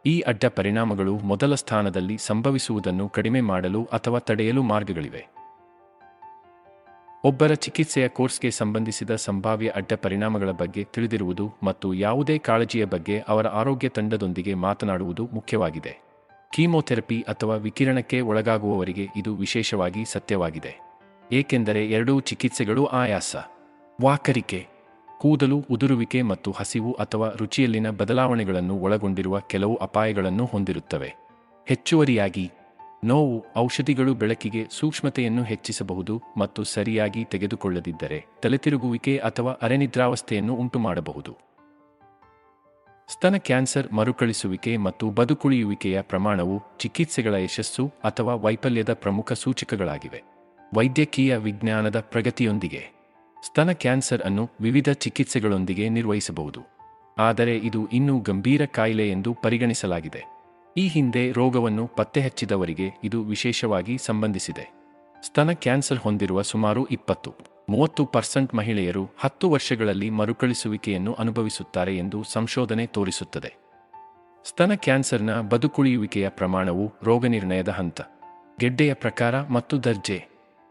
ಈ ಅಡ್ಡ ಪರಿಣಾಮಗಳು ಮೊದಲ ಸ್ಥಾನದಲ್ಲಿ ಸಂಭವಿಸುವುದನ್ನು ಕಡಿಮೆ ಮಾಡಲು ಅಥವಾ ತಡೆಯಲು ಮಾರ್ಗಗಳಿವೆ. ಒಬ್ಬರ ಚಿಕಿತ್ಸೆಯ ಕೋರ್ಸ್ಗೆ ಸಂಬಂಧಿಸಿದ ಸಂಭಾವ್ಯ ಅಡ್ಡ ಪರಿಣಾಮಗಳ ಬಗ್ಗೆ ತಿಳಿದಿರುವುದು ಮತ್ತು ಯಾವುದೇ ಕಾಳಜಿಯ ಬಗ್ಗೆ ಅವರ ಆರೋಗ್ಯ ತಂಡದೊಂದಿಗೆ ಮಾತನಾಡುವುದು ಮುಖ್ಯವಾಗಿದೆ. ಕೀಮೋಥೆರಪಿ ಅಥವಾ ವಿಕಿರಣಕ್ಕೆ ಒಳಗಾಗುವವರಿಗೆ ಇದು ವಿಶೇಷವಾಗಿ ಸತ್ಯವಾಗಿದೆ. ಏಕೆಂದರೆ ಎರಡೂ ಚಿಕಿತ್ಸೆಗಳು ಆಯಾಸ. ವಾಕರಿಕೆ. ಕೂದಲು, ಉದುರುವಿಕೆ ಮತ್ತು ಹಸಿವು ಅಥವಾ ರುಚಿಯಲ್ಲಿನ ಬದಲಾವಣೆಗಳನ್ನು ಒಳಗೊಂಡಿರುವ ಕೆಲವು ಅಪಾಯಗಳನ್ನು ಹೊಂದಿರುತ್ತವೆ. ಹೆಚ್ಚುವರಿಯಾಗಿ, ನೋವು ಔಷಧಿಗಳು ಬೆಳಕಿಗೆ ಸೂಕ್ಷ್ಮತೆಯನ್ನು ಹೆಚ್ಚಿಸಬಹುದು ಮತ್ತು ಸರಿಯಾಗಿ ತೆಗೆದುಕೊಳ್ಳದಿದ್ದರೆ ತಲೆತಿರುಗುವಿಕೆ ಅಥವಾ ಅರೆನಿದ್ರಾವಸ್ಥೆಯನ್ನು ಉಂಟುಮಾಡಬಹುದು. ಸ್ತನ ಕ್ಯಾನ್ಸರ್ ಮರುಕಳಿಸುವಿಕೆ ಮತ್ತು ಬದುಕುಳಿಯುವಿಕೆಯ ಪ್ರಮಾಣವು ಚಿಕಿತ್ಸೆಗಳ ಯಶಸ್ಸು ಅಥವಾ ವೈಫಲ್ಯದ ಪ್ರಮುಖ ಸೂಚಕಗಳಾಗಿವೆ. ವೈದ್ಯಕೀಯ ವಿಜ್ಞಾನದ ಪ್ರಗತಿಯೊಂದಿಗೆ. ಸ್ತನ ಕ್ಯಾನ್ಸರ್ ಅನ್ನು ವಿವಿಧ ಚಿಕಿತ್ಸೆಗಳೊಂದಿಗೆ ನಿರ್ವಹಿಸಬಹುದು. ಆದರೆ ಇದು ಇನ್ನೂ ಗಂಭೀರ ಕಾಯಿಲೆ ಎಂದು ಪರಿಗಣಿಸಲಾಗಿದೆ. ಈ ಹಿಂದೆ ರೋಗವನ್ನು ಪತ್ತೆಹಚ್ಚಿದವರಿಗೆ ಇದು ವಿಶೇಷವಾಗಿ ಸಂಬಂಧಿಸಿದೆ. ಸ್ತನ ಕ್ಯಾನ್ಸರ್ ಹೊಂದಿರುವ ಸುಮಾರು ಇಪ್ಪತ್ತು, ಮೂವತ್ತು ಪರ್ಸೆಂಟ್ ಮಹಿಳೆಯರು ಹತ್ತು ವರ್ಷಗಳಲ್ಲಿ ಮರುಕಳಿಸುವಿಕೆಯನ್ನು ಅನುಭವಿಸುತ್ತಾರೆ ಎಂದು ಸಂಶೋಧನೆ ತೋರಿಸುತ್ತದೆ. ಸ್ತನ ಕ್ಯಾನ್ಸರ್ನ ಬದುಕುಳಿಯುವಿಕೆಯ ಪ್ರಮಾಣವು ರೋಗನಿರ್ಣಯದ ಹಂತ, ಗೆಡ್ಡೆಯ ಪ್ರಕಾರ ಮತ್ತು ದರ್ಜೆ,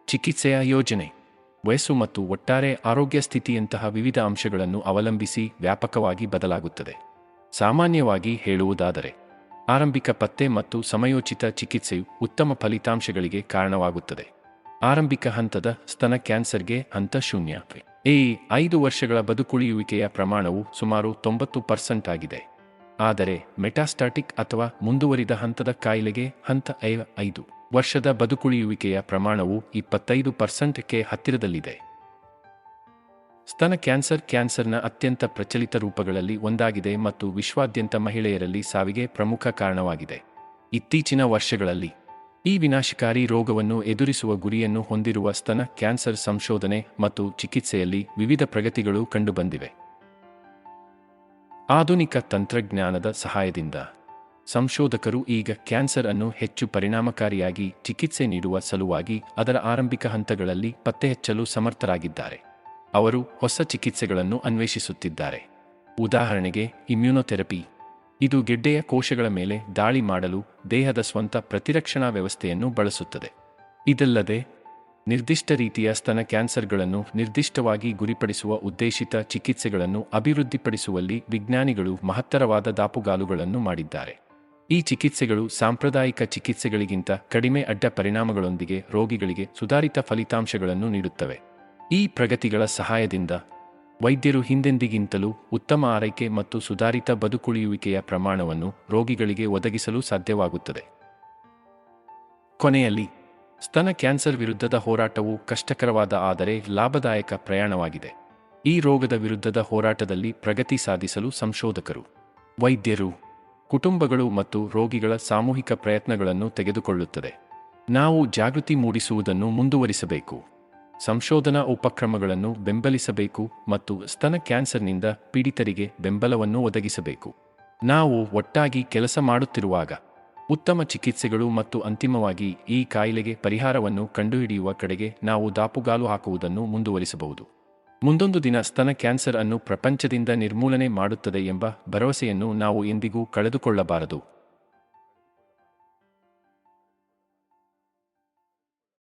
ಚಿಕಿತ್ಸೆಯ ಯೋಜನೆ. ವಯಸ್ಸು ಮತ್ತು ಒಟ್ಟಾರೆ ಆರೋಗ್ಯ ಸ್ಥಿತಿಯಂತಹ ವಿವಿಧ ಅಂಶಗಳನ್ನು ಅವಲಂಬಿಸಿ ವ್ಯಾಪಕವಾಗಿ ಬದಲಾಗುತ್ತದೆ. ಸಾಮಾನ್ಯವಾಗಿ ಹೇಳುವುದಾದರೆ, ಆರಂಭಿಕ ಪತ್ತೆ ಮತ್ತು ಸಮಯೋಚಿತ ಚಿಕಿತ್ಸೆಯು ಉತ್ತಮ ಫಲಿತಾಂಶಗಳಿಗೆ ಕಾರಣವಾಗುತ್ತದೆ. ಆರಂಭಿಕ ಹಂತದ ಸ್ತನ ಕ್ಯಾನ್ಸರ್ಗೆ ಹಂತ ಶೂನ್ಯ. ಈ ಐದು ವರ್ಷಗಳ ಬದುಕುಳಿಯುವಿಕೆಯ ಪ್ರಮಾಣವು ಸುಮಾರು ತೊಂಬತ್ತು ಪರ್ಸೆಂಟ್ ಆಗಿದೆ. ಆದರೆ ಮೆಟಾಸ್ಟಾಟಿಕ್ ಅಥವಾ ಮುಂದುವರಿದ ಹಂತದ ಕಾಯಿಲೆಗೆ ಹಂತ ಐದು. ವರ್ಷದ ಬದುಕುಳಿಯುವಿಕೆಯ ಪ್ರಮಾಣವು ಇಪ್ಪತ್ತೈದು ಪರ್ಸೆಂಟ್ಗೆ ಹತ್ತಿರದಲ್ಲಿದೆ. ಸ್ತನ ಕ್ಯಾನ್ಸರ್ ಕ್ಯಾನ್ಸರ್ನ ಅತ್ಯಂತ ಪ್ರಚಲಿತ ರೂಪಗಳಲ್ಲಿ ಒಂದಾಗಿದೆ ಮತ್ತು ವಿಶ್ವಾದ್ಯಂತ ಮಹಿಳೆಯರಲ್ಲಿ ಸಾವಿಗೆ ಪ್ರಮುಖ ಕಾರಣವಾಗಿದೆ. ಇತ್ತೀಚಿನ ವರ್ಷಗಳಲ್ಲಿ ಈ ವಿನಾಶಕಾರಿ ರೋಗವನ್ನು ಎದುರಿಸುವ ಗುರಿಯನ್ನು ಹೊಂದಿರುವ ಸ್ತನ ಕ್ಯಾನ್ಸರ್ ಸಂಶೋಧನೆ ಮತ್ತು ಚಿಕಿತ್ಸೆಯಲ್ಲಿ ವಿವಿಧ ಪ್ರಗತಿಗಳು ಕಂಡುಬಂದಿವೆ. ಆಧುನಿಕ ತಂತ್ರಜ್ಞಾನದ ಸಹಾಯದಿಂದ ಸಂಶೋಧಕರು ಈಗ ಕ್ಯಾನ್ಸರ್ ಅನ್ನು ಹೆಚ್ಚು ಪರಿಣಾಮಕಾರಿಯಾಗಿ ಚಿಕಿತ್ಸೆ ನೀಡುವ ಸಲುವಾಗಿ ಅದರ ಆರಂಭಿಕ ಹಂತಗಳಲ್ಲಿ ಪತ್ತೆಹಚ್ಚಲು ಸಮರ್ಥರಾಗಿದ್ದಾರೆ. ಅವರು ಹೊಸ ಚಿಕಿತ್ಸೆಗಳನ್ನು ಅನ್ವೇಷಿಸುತ್ತಿದ್ದಾರೆ. ಉದಾಹರಣೆಗೆ, ಇಮ್ಯುನೊಥೆರಪಿ. ಇದು ಗೆಡ್ಡೆಯ ಕೋಶಗಳ ಮೇಲೆ ದಾಳಿ ಮಾಡಲು ದೇಹದ ಸ್ವಂತ ಪ್ರತಿರಕ್ಷಣಾ ವ್ಯವಸ್ಥೆಯನ್ನು ಬಳಸುತ್ತದೆ. ಇದಲ್ಲದೆ, ನಿರ್ದಿಷ್ಟ ರೀತಿಯ ಸ್ತನ ಕ್ಯಾನ್ಸರ್ಗಳನ್ನು ನಿರ್ದಿಷ್ಟವಾಗಿ ಗುರಿಪಡಿಸುವ ಉದ್ದೇಶಿತ ಚಿಕಿತ್ಸೆಗಳನ್ನು ಅಭಿವೃದ್ಧಿಪಡಿಸುವಲ್ಲಿ ವಿಜ್ಞಾನಿಗಳು ಮಹತ್ತರವಾದ ದಾಪುಗಾಲುಗಳನ್ನು ಮಾಡಿದ್ದಾರೆ. ಈ ಚಿಕಿತ್ಸೆಗಳು ಸಾಂಪ್ರದಾಯಿಕ ಚಿಕಿತ್ಸೆಗಳಿಗಿಂತ ಕಡಿಮೆ ಅಡ್ಡ ಪರಿಣಾಮಗಳೊಂದಿಗೆ ರೋಗಿಗಳಿಗೆ ಸುಧಾರಿತ ಫಲಿತಾಂಶಗಳನ್ನು ನೀಡುತ್ತವೆ. ಈ ಪ್ರಗತಿಗಳ ಸಹಾಯದಿಂದ ವೈದ್ಯರು ಹಿಂದೆಂದಿಗಿಂತಲೂ ಉತ್ತಮ ಆರೈಕೆ ಮತ್ತು ಸುಧಾರಿತ ಬದುಕುಳಿಯುವಿಕೆಯ ಪ್ರಮಾಣವನ್ನು ರೋಗಿಗಳಿಗೆ ಒದಗಿಸಲು ಸಾಧ್ಯವಾಗುತ್ತದೆ. ಕೊನೆಯಲ್ಲಿ, ಸ್ತನ ಕ್ಯಾನ್ಸರ್ ವಿರುದ್ಧದ ಹೋರಾಟವು ಕಷ್ಟಕರವಾದ ಆದರೆ ಲಾಭದಾಯಕ ಪ್ರಯಾಣವಾಗಿದೆ. ಈ ರೋಗದ ವಿರುದ್ಧದ ಹೋರಾಟದಲ್ಲಿ ಪ್ರಗತಿ ಸಾಧಿಸಲು ಸಂಶೋಧಕರು, ವೈದ್ಯರು ಕುಟುಂಬಗಳು ಮತ್ತು ರೋಗಿಗಳ ಸಾಮೂಹಿಕ ಪ್ರಯತ್ನಗಳನ್ನು ತೆಗೆದುಕೊಳ್ಳುತ್ತದೆ. ನಾವು ಜಾಗೃತಿ ಮೂಡಿಸುವುದನ್ನು ಮುಂದುವರಿಸಬೇಕು. ಸಂಶೋಧನಾ ಉಪಕ್ರಮಗಳನ್ನು ಬೆಂಬಲಿಸಬೇಕು ಮತ್ತು ಸ್ತನ ಕ್ಯಾನ್ಸರ್ನಿಂದ ಪೀಡಿತರಿಗೆ ಬೆಂಬಲವನ್ನು ಒದಗಿಸಬೇಕು. ನಾವು ಒಟ್ಟಾಗಿ ಕೆಲಸ ಮಾಡುತ್ತಿರುವಾಗ, ಉತ್ತಮ ಚಿಕಿತ್ಸೆಗಳು ಮತ್ತು ಅಂತಿಮವಾಗಿ ಈ ಕಾಯಿಲೆಗೆ ಪರಿಹಾರವನ್ನು ಕಂಡುಹಿಡಿಯುವ ಕಡೆಗೆ ನಾವು ದಾಪುಗಾಲು ಹಾಕುವುದನ್ನು ಮುಂದುವರಿಸಬಹುದು. ಮುಂದೊಂದು ದಿನ ಸ್ತನ ಕ್ಯಾನ್ಸರ್ ಅನ್ನು ಪ್ರಪಂಚದಿಂದ ನಿರ್ಮೂಲನೆ ಮಾಡುತ್ತದೆ ಎಂಬ ಭರವಸೆಯನ್ನು ನಾವು ಎಂದಿಗೂ ಕಳೆದುಕೊಳ್ಳಬಾರದು.